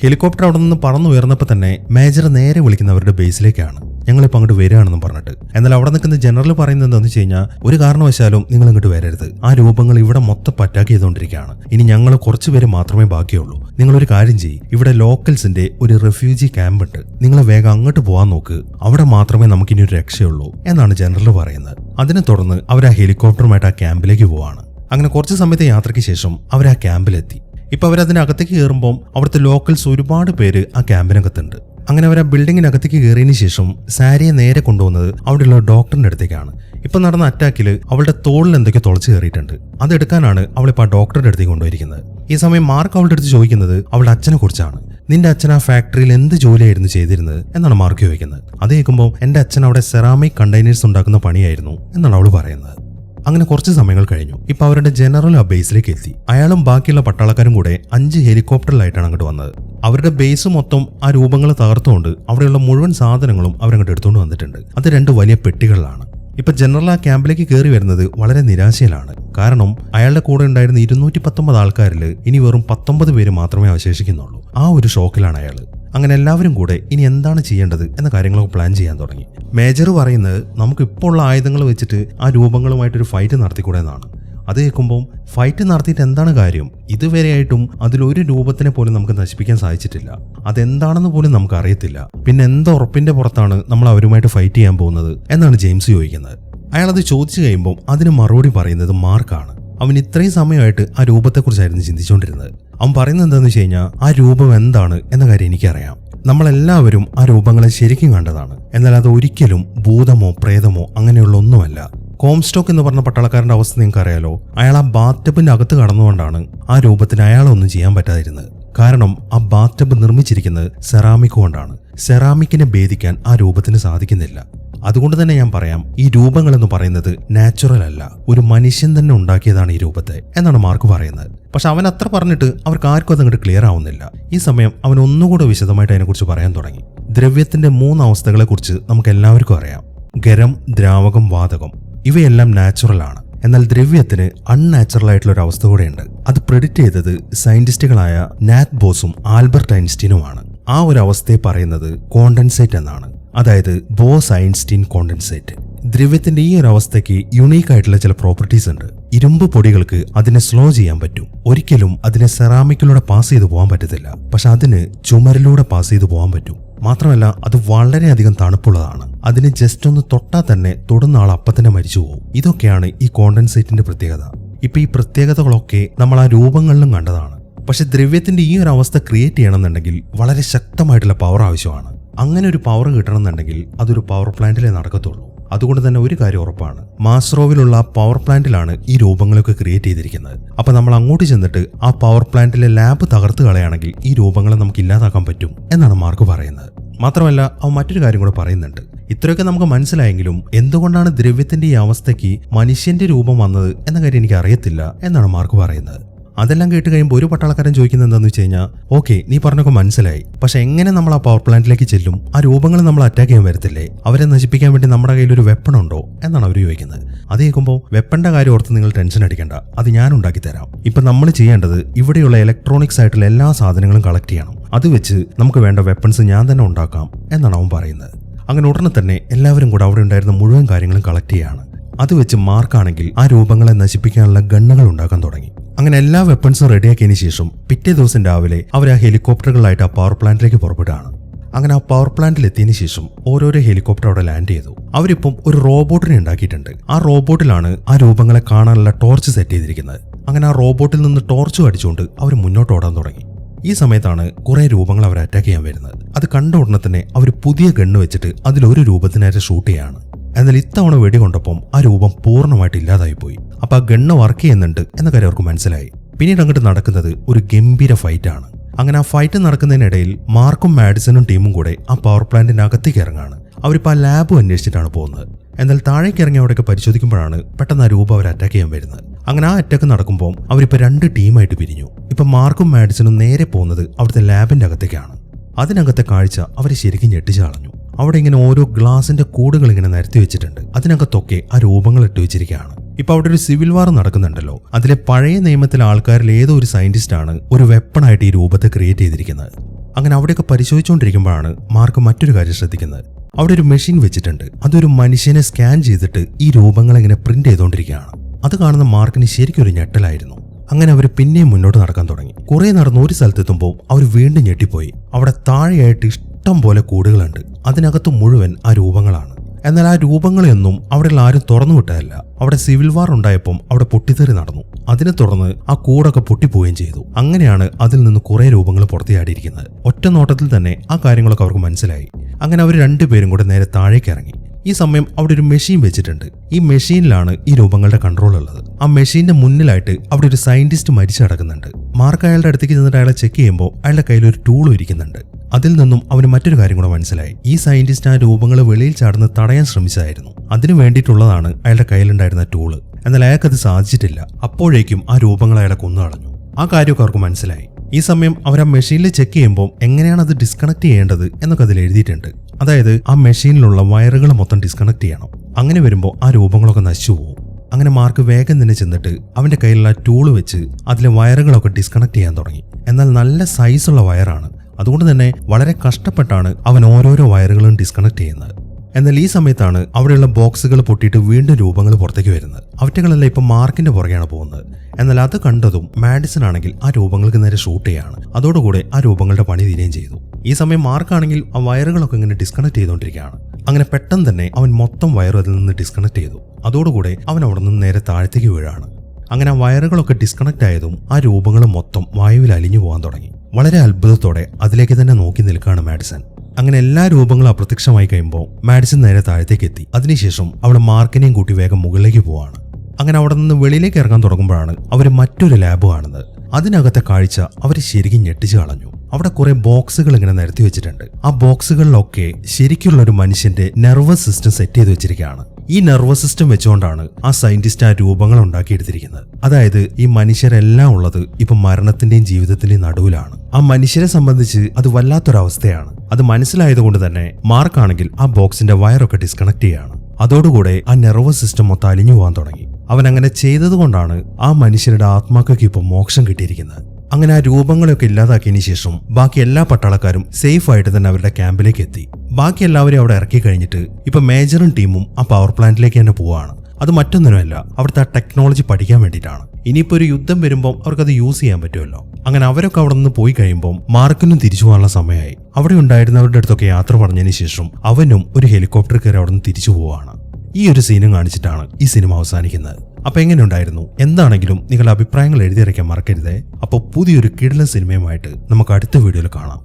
S1: ഹെലികോപ്റ്റർ അവിടെ നിന്ന് പറന്നു ഉയർന്നപ്പോൾ തന്നെ മേജർ നേരെ വിളിക്കുന്നവരുടെ ബേസിലേക്കാണ്. ഞങ്ങളിപ്പോൾ അങ്ങോട്ട് വരികയാണെന്നും പറഞ്ഞിട്ട്. എന്നാൽ അവിടെ നിൽക്കുന്ന ജനറൽ പറയുന്നത് എന്താണെന്ന് വെച്ച് കഴിഞ്ഞാൽ ഒരു കാരണവശാലും നിങ്ങൾ ഇങ്ങോട്ട് വരരുത്. ആ രൂപങ്ങൾ ഇവിടെ മൊത്തം പറ്റാക്കി ചെയ്തുകൊണ്ടിരിക്കുകയാണ് ഇനി ഞങ്ങൾ കുറച്ച് പേര് മാത്രമേ ബാക്കിയുള്ളൂ. നിങ്ങളൊരു കാര്യം ചെയ്യും. ഇവിടെ ലോക്കൽസിന്റെ ഒരു റെഫ്യൂജി ക്യാമ്പ് ഉണ്ട്. നിങ്ങൾ വേഗം അങ്ങോട്ട് പോകാൻ നോക്ക്. അവിടെ മാത്രമേ നമുക്കിനി ഒരു രക്ഷയുള്ളൂ എന്നാണ് ജനറൽ പറയുന്നത്. അതിനെ തുടർന്ന് അവർ ആ ഹെലികോപ്റ്ററുമായിട്ട് ആ ക്യാമ്പിലേക്ക് പോവാണ്. അങ്ങനെ കുറച്ച് സമയത്തെ യാത്രയ്ക്ക് ശേഷം അവർ ആ ക്യാമ്പിലെത്തി. ഇപ്പൊ അവരതിനകത്തേക്ക് കയറുമ്പോൾ അവിടുത്തെ ലോക്കൽസ് ഒരുപാട് പേര് ആ ക്യാമ്പിനകത്തുണ്ട്. അങ്ങനെ അവർ ആ ബിൽഡിങ്ങിനകത്തേക്ക് കയറിയതിന് ശേഷം സാരിയെ നേരെ കൊണ്ടുവന്നത് അവിടെയുള്ള ഡോക്ടറിന്റെ അടുത്തേക്കാണ്. ഇപ്പൊ നടന്ന അറ്റാക്കിൽ അവളുടെ തോളിൽ എന്തൊക്കെ തുളച്ചു കയറിയിട്ടുണ്ട്. അതെടുക്കാനാണ് അവളിപ്പോൾ ആ ഡോക്ടറുടെ അടുത്തേക്ക് കൊണ്ടുപോയിരിക്കുന്നത്. ഈ സമയം മാർക്ക് അവളുടെ അടുത്ത് ചോദിക്കുന്നത് അവളുടെ അച്ഛനെ കുറിച്ചാണ്. നിന്റെ അച്ഛൻ ആ ഫാക്ടറിയിൽ എന്ത് ജോലിയായിരുന്നു ചെയ്തിരുന്നത്? എന്നാണ് മാർക്ക് ചോദിക്കുന്നത്. അത് കേൾക്കുമ്പോൾ എന്റെ അച്ഛൻ അവിടെ സെറാമിക് കണ്ടെയ്നേഴ്സ് ഉണ്ടാക്കുന്ന പണിയായിരുന്നു എന്നാണ് അവൾ പറയുന്നത്. അങ്ങനെ കുറച്ച് സമയങ്ങൾ കഴിഞ്ഞു. ഇപ്പൊ അവരുടെ ജനറൽ ആ ബേസിലേക്ക് എത്തി. അയാളും ബാക്കിയുള്ള പട്ടാളക്കാരും കൂടെ അഞ്ച് ഹെലികോപ്റ്ററിലായിട്ടാണ് അങ്ങോട്ട് വന്നത്. അവരുടെ ബേസ് മൊത്തം ആ രൂപങ്ങൾ തകർത്തുകൊണ്ട് അവിടെയുള്ള മുഴുവൻ സാധനങ്ങളും അവരങ്ങോട്ട് എടുത്തുകൊണ്ട് വന്നിട്ടുണ്ട്. അത് രണ്ട് വലിയ പെട്ടികളിലാണ്. ഇപ്പൊ ജനറൽ ആ ക്യാമ്പിലേക്ക് കയറി വരുന്നത് വളരെ നിരാശയിലാണ്. കാരണം അയാളുടെ കൂടെ ഉണ്ടായിരുന്ന ഇരുന്നൂറ്റി പത്തൊമ്പത് ആൾക്കാരിൽ ഇനി വെറും പത്തൊമ്പത് പേര് മാത്രമേ അവശേഷിക്കുന്നുള്ളൂ. ആ ഒരു ഷോക്കിലാണ് അയാൾ അങ്ങനെ എല്ലാവരും കൂടെ ഇനി എന്താണ് ചെയ്യേണ്ടത് എന്ന കാര്യങ്ങളൊക്കെ പ്ലാൻ ചെയ്യാൻ തുടങ്ങി. മേജർ പറയുന്നത് നമുക്ക് ഇപ്പോൾ ഉള്ള ആയുധങ്ങൾ വെച്ചിട്ട് ആ രൂപങ്ങളുമായിട്ടൊരു ഫൈറ്റ് നടത്തിക്കൂടെ എന്നാണ് അത് കേൾക്കുമ്പോൾ ഫൈറ്റ് നടത്തിയിട്ട് എന്താണ് കാര്യം? ഇതുവരെയായിട്ടും അതിലൊരു രൂപത്തിനെ പോലും നമുക്ക് നശിപ്പിക്കാൻ സാധിച്ചിട്ടില്ല. അതെന്താണെന്ന് പോലും നമുക്ക് അറിയത്തില്ല പിന്നെ എന്ത് ഉറപ്പിന്റെ പുറത്താണ് നമ്മൾ അവരുമായിട്ട് ഫൈറ്റ് ചെയ്യാൻ പോകുന്നത് എന്നാണ് ജെയിംസ് ചോദിക്കുന്നത്. അയാൾ അത് ചോദിച്ചു കഴിയുമ്പോൾ അതിന് മറുപടി പറയുന്നത് മാർക്കാണ്. അവൻ ഇത്രയും സമയമായിട്ട് ആ രൂപത്തെക്കുറിച്ചായിരുന്നു ചിന്തിച്ചുകൊണ്ടിരുന്നത്. അവൻ പറയുന്നത് എന്താണെന്ന് വെച്ച് കഴിഞ്ഞാൽ ആ രൂപം എന്താണ് എന്ന കാര്യം എനിക്കറിയാം. നമ്മളെല്ലാവരും ആ രൂപങ്ങളെ ശരിക്കും കണ്ടതാണ്. എന്നാൽ അത് ഒരിക്കലും ഭൂതമോ പ്രേതമോ അങ്ങനെയുള്ള ഒന്നുമല്ല. കോംസ്റ്റോക്ക് എന്ന് പറഞ്ഞ പട്ടാളക്കാരന്റെ അവസ്ഥ നിങ്ങൾക്ക് അറിയാലോ? അയാൾ ആ ബാത്ടബിന്റെ അകത്ത് കടന്നുകൊണ്ടാണ് ആ രൂപത്തിന് അയാളൊന്നും ചെയ്യാൻ പറ്റാതിരുന്നത്. കാരണം ആ ബാത്ടബ് നിർമ്മിച്ചിരിക്കുന്നത് സെറാമിക് കൊണ്ടാണ്. സെറാമിക്കിനെ ഭേദിക്കാൻ ആ രൂപത്തിന് സാധിക്കുന്നില്ല. അതുകൊണ്ട് തന്നെ ഞാൻ പറയാം ഈ രൂപങ്ങൾ എന്ന് പറയുന്നത് നാച്ചുറൽ അല്ല. ഒരു മനുഷ്യൻ തന്നെ ഉണ്ടാക്കിയതാണ് ഈ രൂപത്തെ എന്നാണ് മാർക്ക് പറയുന്നത്. പക്ഷെ അവൻ അത്ര പറഞ്ഞിട്ട് അവർക്ക് ആർക്കും അതങ്ങോട്ട് ക്ലിയർ ആവുന്നില്ല. ഈ സമയം അവൻ ഒന്നുകൂടെ വിശദമായിട്ട് അതിനെക്കുറിച്ച് പറയാൻ തുടങ്ങി. ദ്രവ്യത്തിന്റെ മൂന്ന് അവസ്ഥകളെക്കുറിച്ച് നമുക്ക് എല്ലാവർക്കും അറിയാം. ഖരം ദ്രാവകം വാതകം ഇവയെല്ലാം നാച്ചുറൽ ആണ്. എന്നാൽ ദ്രവ്യത്തിന് അൺനാച്ചുറൽ ആയിട്ടുള്ള ഒരു അവസ്ഥ കൂടെയുണ്ട്. അത് പ്രെഡിക്റ്റ് ചെയ്തത് സയന്റിസ്റ്റുകളായ നാത് ബോസും ആൽബർട്ട് ഐൻസ്റ്റീനുമാണ്. ആ ഒരു അവസ്ഥയെ പറയുന്നത് കോണ്ടൻസേറ്റ് എന്നാണ്. അതായത് ബോസ് ഐൻസ്റ്റീൻ കോണ്ടൻസേറ്റ്. ദ്രവ്യത്തിന്റെ ഈ ഒരു അവസ്ഥയ്ക്ക് യുണീക്ക് ആയിട്ടുള്ള ചില പ്രോപ്പർട്ടീസ് ഉണ്ട്. ഇരുമ്പ് പൊടികൾക്ക് അതിനെ സ്ലോ ചെയ്യാൻ പറ്റും. ഒരിക്കലും അതിനെ സെറാമിക്കിലൂടെ പാസ് ചെയ്തു പോകാൻ പറ്റത്തില്ല. പക്ഷെ അതിന് ചുമരിലൂടെ പാസ് ചെയ്തു പോകാൻ പറ്റും. മാത്രമല്ല അത് വളരെയധികം തണുപ്പുള്ളതാണ്. അതിന് ജസ്റ്റ് ഒന്ന് തൊട്ടാൽ തന്നെ തൊടുന്ന ആൾ അപ്പം തന്നെ മരിച്ചു പോകും. ഇതൊക്കെയാണ് ഈ കോണ്ടൻസേറ്റിന്റെ പ്രത്യേകത. ഇപ്പൊ ഈ പ്രത്യേകതകളൊക്കെ നമ്മൾ ആ രൂപങ്ങളിലും കണ്ടതാണ്. പക്ഷെ ദ്രവ്യത്തിന്റെ ഈ ഒരു അവസ്ഥ ക്രിയേറ്റ് ചെയ്യണമെന്നുണ്ടെങ്കിൽ വളരെ ശക്തമായിട്ടുള്ള പവർ ആവശ്യമാണ്. അങ്ങനെ ഒരു പവർ കിട്ടണമെന്നുണ്ടെങ്കിൽ അതൊരു പവർ പ്ലാന്റിലേ നടക്കത്തുള്ളൂ. അതുകൊണ്ട് തന്നെ ഒരു കാര്യം ഉറപ്പാണ്. മാസ്രോവിലുള്ള പവർ പ്ലാന്റിലാണ് ഈ രൂപങ്ങളൊക്കെ ക്രിയേറ്റ് ചെയ്തിരിക്കുന്നത്. അപ്പൊ നമ്മൾ അങ്ങോട്ട് ചെന്നിട്ട് ആ പവർ പ്ലാന്റിലെ ലാബ് തകർത്ത് കളയാണെങ്കിൽ ഈ രൂപങ്ങളെ നമുക്ക് ഇല്ലാതാക്കാൻ പറ്റും എന്നാണ് മാർക്ക് പറയുന്നത്. മാത്രമല്ല അവ മറ്റൊരു കാര്യം കൂടെ പറയുന്നുണ്ട്. ഇത്രയൊക്കെ നമുക്ക് മനസ്സിലായെങ്കിലും എന്തുകൊണ്ടാണ് ദ്രവ്യത്തിന്റെ ഈ അവസ്ഥയ്ക്ക് മനുഷ്യന്റെ രൂപം വന്നത് എന്ന കാര്യം എനിക്ക് അറിയത്തില്ല എന്നാണ് മാർക്ക് പറയുന്നത്. അതെല്ലാം കേട്ട് കഴിയുമ്പോൾ ഒരു പട്ടാളക്കാരൻ ചോദിക്കുന്നത് എന്താണെന്ന് വെച്ച് കഴിഞ്ഞാൽ ഓക്കെ നീ പറഞ്ഞൊക്കെ മനസ്സിലായി. പക്ഷെ എങ്ങനെ നമ്മൾ ആ പവർ പ്ലാന്റിലേക്ക് ചെല്ലും? ആ രൂപങ്ങൾ നമ്മൾ അറ്റാക്ക് ചെയ്യാൻ വരത്തില്ലേ? അവരെ നശിപ്പിക്കാൻ വേണ്ടി നമ്മുടെ കയ്യിൽ ഒരു വെപ്പൺ ഉണ്ടോ? എന്നാണ് അവർ ചോദിക്കുന്നത്. അത് കേൾക്കുമ്പോൾ വെപ്പന്റെ കാര്യം ഓർത്ത് നിങ്ങൾ ടെൻഷൻ അടിക്കേണ്ട. അത് ഞാൻ ഉണ്ടാക്കി തരാം. ഇപ്പൊ നമ്മൾ ചെയ്യേണ്ടത് ഇവിടെയുള്ള ഇലക്ട്രോണിക്സ് ആയിട്ടുള്ള എല്ലാ സാധനങ്ങളും കളക്ട് ചെയ്യണം. അത് വെച്ച് നമുക്ക് വേണ്ട വെപ്പൺസ് ഞാൻ തന്നെ ഉണ്ടാക്കാം എന്നാണ് അവൻ പറയുന്നത്. അങ്ങനെ ഉടനെ തന്നെ എല്ലാവരും കൂടെ അവിടെ ഉണ്ടായിരുന്ന മുഴുവൻ കാര്യങ്ങളും കളക്ട് ചെയ്യാണ്. അത് വെച്ച് മാർക്കാണെങ്കിൽ ആ രൂപങ്ങളെ നശിപ്പിക്കാനുള്ള ഗണ്ണുകൾ ഉണ്ടാക്കാൻ തുടങ്ങി. അങ്ങനെ എല്ലാ വെപ്പൺസും റെഡിയാക്കിയതിനു ശേഷം പിറ്റേ ദിവസം രാവിലെ അവർ ആ ഹെലികോപ്റ്ററുകളായിട്ട് ആ പവർ പ്ലാന്റിലേക്ക് പുറപ്പെടുകയാണ്. അങ്ങനെ ആ പവർ പ്ലാന്റിൽ എത്തിയതിന് ശേഷം ഓരോരോ ഹെലികോപ്റ്റർ അവിടെ ലാൻഡ് ചെയ്തു. അവരിപ്പം ഒരു റോബോട്ടിനെ ഉണ്ടാക്കിയിട്ടുണ്ട്. ആ റോബോട്ടിലാണ് ആ രൂപങ്ങളെ കാണാനുള്ള ടോർച്ച് സെറ്റ് ചെയ്തിരിക്കുന്നത്. അങ്ങനെ ആ റോബോട്ടിൽ നിന്ന് ടോർച്ച് അടിച്ചുകൊണ്ട് അവർ മുന്നോട്ട് ഓടാൻ തുടങ്ങി. ഈ സമയത്താണ് കുറെ രൂപങ്ങൾ അവർ അറ്റാക്ക് ചെയ്യാൻ വരുന്നത്. അത് കണ്ട ഉടനെ തന്നെ അവർ പുതിയ ഗണ്ണ് വെച്ചിട്ട് അതിലൊരു രൂപത്തിനായിട്ട് ഷൂട്ട് ചെയ്യാണ്. എന്നാൽ ഇത്തവണ വെടികൊണ്ടപ്പം ആ രൂപം പൂർണമായിട്ട് ഇല്ലാതായിപ്പോയി. അപ്പൊ ആ ഗണ്ണ് വർക്ക് ചെയ്യുന്നുണ്ട് എന്ന കാര്യം അവർക്ക് മനസ്സിലായി. പിന്നീട് അങ്ങോട്ട് നടക്കുന്നത് ഒരു ഗംഭീര ഫൈറ്റാണ് അങ്ങനെ ആ ഫൈറ്റ് നടക്കുന്നതിനിടയിൽ മാർക്കും മാഡിസണും ടീമും കൂടെ ആ പവർ പ്ലാന്റിന്റെ അകത്തേക്ക് ഇറങ്ങാണ്. അവരിപ്പോൾ ആ ലാബും അന്വേഷിച്ചിട്ടാണ് പോകുന്നത്. എന്നാൽ താഴേക്ക് ഇറങ്ങി അവിടെയൊക്കെ പരിശോധിക്കുമ്പോഴാണ് പെട്ടെന്ന് ആ രൂപം അവർ അറ്റാക്ക് ചെയ്യാൻ വരുന്നത്. അങ്ങനെ ആ അറ്റാക്ക് നടക്കുമ്പോൾ അവരിപ്പോൾ രണ്ട് ടീമായിട്ട് പിരിഞ്ഞു. ഇപ്പൊ മാർക്കും മാഡിസണും നേരെ പോകുന്നത് അവിടുത്തെ ലാബിന്റെ അകത്തേക്കാണ്. അതിനകത്തെ കാഴ്ച അവരെ ശരിക്കും ഞെട്ടിച്ചു കളഞ്ഞു. അവിടെ ഇങ്ങനെ ഓരോ ഗ്ലാസിന്റെ കൂടുകൾ ഇങ്ങനെ നിരത്തി വെച്ചിട്ടുണ്ട്. അതിനകത്തൊക്കെ ആ രൂപങ്ങൾ ഇട്ട് വെച്ചിരിക്കുകയാണ്. ഇപ്പൊ അവിടെ ഒരു സിവിൽ വാർ നടക്കുന്നുണ്ടല്ലോ. അതിലെ പഴയ നിയമത്തിലെ ആൾക്കാരിൽ ഏതോ ഒരു സയന്റിസ്റ്റ് ആണ് ഒരു വെപ്പണായിട്ട് ഈ രൂപത്തെ ക്രിയേറ്റ് ചെയ്തിരിക്കുന്നത്. അങ്ങനെ അവിടെയൊക്കെ പരിശോധിച്ചുകൊണ്ടിരിക്കുമ്പോഴാണ് മാർക്ക് മറ്റൊരു കാര്യം ശ്രദ്ധിക്കുന്നത്. അവിടെ ഒരു മെഷീൻ വെച്ചിട്ടുണ്ട്. അതൊരു മനുഷ്യനെ സ്കാൻ ചെയ്തിട്ട് ഈ രൂപങ്ങൾ ഇങ്ങനെ പ്രിന്റ് ചെയ്തുകൊണ്ടിരിക്കുകയാണ്. അത് കാണുന്ന മാർക്കിന് ശരിക്കും ഒരു ഞെട്ടലായിരുന്നു. അങ്ങനെ അവർ പിന്നെയും മുന്നോട്ട് നടക്കാൻ തുടങ്ങി. കുറെ നടന്ന് ഒരു സ്ഥലത്തെത്തുമ്പോൾ അവർ വീണ്ടും ഞെട്ടിപ്പോയി. അവിടെ താഴെയായിട്ട് ഇഷ്ടം പോലെ കൂടുകളുണ്ട്. അതിനകത്ത് മുഴുവൻ ആ രൂപങ്ങളാണ്. എന്നാൽ ആ രൂപങ്ങളെയൊന്നും അവിടെയുള്ള ആരും തുറന്നു വിട്ടതല്ല. അവിടെ സിവിൽ വാർ ഉണ്ടായപ്പം അവിടെ പൊട്ടിത്തെറി നടന്നു. അതിനെ തുടർന്ന് ആ കൂടൊക്കെ പൊട്ടിപ്പോവുകയും ചെയ്തു. അങ്ങനെയാണ് അതിൽ നിന്ന് കുറെ രൂപങ്ങൾ പുറത്തിയാടിയിരിക്കുന്നത്. ഒറ്റ നോട്ടത്തിൽ തന്നെ ആ കാര്യങ്ങളൊക്കെ അവർക്ക് മനസ്സിലായി. അങ്ങനെ അവർ രണ്ടുപേരും കൂടെ നേരെ താഴേക്ക് ഇറങ്ങി. ഈ സമയം അവിടെ ഒരു മെഷീൻ വെച്ചിട്ടുണ്ട്. ഈ മെഷീനിലാണ് ഈ രൂപങ്ങളുടെ കൺട്രോൾ ഉള്ളത്. ആ മെഷീന്റെ മുന്നിലായിട്ട് അവിടെ ഒരു സയന്റിസ്റ്റ് മരിച്ചു കിടക്കുന്നുണ്ട്. മാർക്ക് അയാളുടെ അടുത്തേക്ക് ചെന്നിട്ട് അയാളെ ചെക്ക് ചെയ്യുമ്പോൾ അയാളുടെ കയ്യിൽ ഒരു ടൂൾ ഇരിക്കുന്നുണ്ട്. അതിൽ നിന്നും അവന് മറ്റൊരു കാര്യം കൂടെ മനസ്സിലായി. ഈ സയന്റിസ്റ്റ് ആ രൂപങ്ങൾ വെളിയിൽ ചാടുന്ന തടയാൻ ശ്രമിച്ചായിരുന്നു അതിനു വേണ്ടിയിട്ടുള്ളതാണ് അയാളുടെ കയ്യിലുണ്ടായിരുന്ന ടൂൾ എന്നാൽ അയാൾക്കത് സാധിച്ചിട്ടില്ല. അപ്പോഴേക്കും ആ രൂപങ്ങൾ അയാളെ കൊന്നു കളഞ്ഞു. ആ കാര്യമൊക്കെ അവർക്ക് മനസ്സിലായി. ഈ സമയം അവർ ആ മെഷീനിൽ ചെക്ക് ചെയ്യുമ്പോൾ എങ്ങനെയാണ് അത് ഡിസ്കണക്ട് ചെയ്യേണ്ടത് എന്നൊക്കെ അതിൽ എഴുതിയിട്ടുണ്ട്. അതായത് ആ മെഷീനിലുള്ള വയറുകൾ മൊത്തം ഡിസ്കണക്ട് ചെയ്യണം. അങ്ങനെ വരുമ്പോൾ ആ രൂപങ്ങളൊക്കെ നശിച്ചു പോകും അങ്ങനെ മാർക്ക് വേഗം തന്നെ ചെന്നിട്ട് അവന്റെ കയ്യിലുള്ള ടൂൾ വെച്ച് അതിലെ വയറുകളൊക്കെ ഡിസ്കണക്ട് ചെയ്യാൻ തുടങ്ങി. എന്നാൽ നല്ല സൈസുള്ള വയറാണ്. അതുകൊണ്ട് തന്നെ വളരെ കഷ്ടപ്പെട്ടാണ് അവൻ ഓരോരോ വയറുകളും ഡിസ്കണക്ട് ചെയ്യുന്നത്. എന്നാൽ ഈ സമയത്താണ് അവിടെയുള്ള ബോക്സുകൾ പൊട്ടിയിട്ട് വീണ്ടും രൂപങ്ങൾ പുറത്തേക്ക് വരുന്നത്. അവറ്റകളെല്ലാം ഇപ്പം മാർക്കിന്റെ പുറകെയാണ് പോകുന്നത്. എന്നാൽ അത് കണ്ടതും മാഡിസൺ ആണെങ്കിൽ ആ രൂപങ്ങൾക്ക് നേരെ ഷൂട്ട് ചെയ്യാണ്. അതോടുകൂടെ ആ രൂപങ്ങളുടെ പണി തീരുകയും ചെയ്തു. ഈ സമയം മാർക്കാണെങ്കിൽ ആ വയറുകളൊക്കെ ഇങ്ങനെ ഡിസ്കണക്ട് ചെയ്തുകൊണ്ടിരിക്കുകയാണ്. അങ്ങനെ പെട്ടെന്ന് തന്നെ അവൻ മൊത്തം വയറും അതിൽ നിന്ന് ഡിസ്കണക്ട് ചെയ്തു. അതോടുകൂടെ അവൻ അവിടെ നിന്ന് നേരെ താഴത്തേക്ക് വീഴാണ്. അങ്ങനെ ആ വയറുകളൊക്കെ ഡിസ്കണക്ട് ആയതും ആ രൂപങ്ങൾ മൊത്തം വായുവിൽ അലിഞ്ഞു പോകാൻ തുടങ്ങി. വളരെ അത്ഭുതത്തോടെ അതിലേക്ക് തന്നെ നോക്കി നിൽക്കുകയാണ് മാഡിസൺ. അങ്ങനെ എല്ലാ രൂപങ്ങളും അപ്രത്യക്ഷമായി കഴിയുമ്പോൾ മാഡിസൺ നേരെ താഴത്തേക്ക് എത്തി. അതിനുശേഷം അവൾ മാർക്കിനെയും കൂട്ടി വേഗം മുകളിലേക്ക് പോവാണ്. അങ്ങനെ അവിടെ നിന്ന് വെളിയിലേക്ക് ഇറങ്ങാൻ തുടങ്ങുമ്പോഴാണ് അവർ മറ്റൊരു ലാബ് കാണുന്നത്. അതിനകത്തെ കാഴ്ച അവർ ശരിക്കും ഞെട്ടിച്ചു കളഞ്ഞു. അവിടെ കുറെ ബോക്സുകൾ ഇങ്ങനെ നിരത്തി വെച്ചിട്ടുണ്ട്. ആ ബോക്സുകളിലൊക്കെ ശരിക്കുള്ള ഒരു മനുഷ്യന്റെ നെർവസ് സിസ്റ്റം സെറ്റ് ചെയ്ത് വെച്ചിരിക്കുകയാണ്. ഈ നെർവസ് സിസ്റ്റം വെച്ചുകൊണ്ടാണ് ആ സയന്റിസ്റ്റ് ആ രൂപങ്ങൾ ഉണ്ടാക്കിയെടുത്തിരിക്കുന്നത്. അതായത് ഈ മനുഷ്യരെല്ലാം ഉള്ളത് ഇപ്പൊ മരണത്തിന്റെയും ജീവിതത്തിന്റെയും നടുവിലാണ്. ആ മനുഷ്യരെ സംബന്ധിച്ച് അത് വല്ലാത്തൊരവസ്ഥയാണ്. അത് മനസ്സിലായതുകൊണ്ട് തന്നെ മാർക്കാണെങ്കിൽ ആ ബോക്സിന്റെ വയറൊക്കെ ഡിസ്കണക്ട് ചെയ്യാണ്. അതോടുകൂടെ ആ നെർവസ് സിസ്റ്റം മൊത്തം അലിഞ്ഞു പോകാൻ തുടങ്ങി. അവൻ അങ്ങനെ ചെയ്തതുകൊണ്ടാണ് ആ മനുഷ്യരുടെ ആത്മാക്കൾക്ക് ഇപ്പം മോക്ഷം കിട്ടിയിരിക്കുന്നത്. അങ്ങനെ ആ രൂപങ്ങളൊക്കെ ഇല്ലാതാക്കിയതിനു ശേഷം ബാക്കി എല്ലാ പട്ടാളക്കാരും സേഫ് ആയിട്ട് തന്നെ അവരുടെ ക്യാമ്പിലേക്ക് എത്തി. ബാക്കി എല്ലാവരും അവിടെ ഇറക്കി കഴിഞ്ഞിട്ട് ഇപ്പൊ മേജറും ടീമും ആ പവർ പ്ലാന്റിലേക്ക് തന്നെ പോവാണ്. അത് മറ്റൊന്നിനുമല്ല അവിടുത്തെ ആ ടെക്നോളജി പഠിക്കാൻ വേണ്ടിയിട്ടാണ്. ഇനിയിപ്പോ ഒരു യുദ്ധം വരുമ്പോൾ അവർക്കത് യൂസ് ചെയ്യാൻ പറ്റുമല്ലോ. അങ്ങനെ അവരൊക്കെ അവിടെ നിന്ന് പോയി കഴിയുമ്പോൾ മാർക്കിനും തിരിച്ചു പോകാനുള്ള സമയമായി. അവിടെ ഉണ്ടായിരുന്നവരുടെ അടുത്തൊക്കെ യാത്ര പറഞ്ഞതിന് ശേഷം അവനും ഒരു ഹെലികോപ്റ്റർ കയറി അവിടെ നിന്ന് തിരിച്ചു പോവാണ്. ഈ ഒരു സീനും കാണിച്ചിട്ടാണ് ഈ സിനിമ അവസാനിക്കുന്നത്. അപ്പൊ എങ്ങനെയുണ്ടായിരുന്നു? എന്താണെങ്കിലും നിങ്ങളുടെ അഭിപ്രായങ്ങൾ എഴുതിയിറക്കാൻ മറക്കരുതേ. അപ്പോൾ പുതിയൊരു കിടല സിനിമയുമായിട്ട് നമുക്ക് അടുത്ത വീഡിയോയിൽ കാണാം.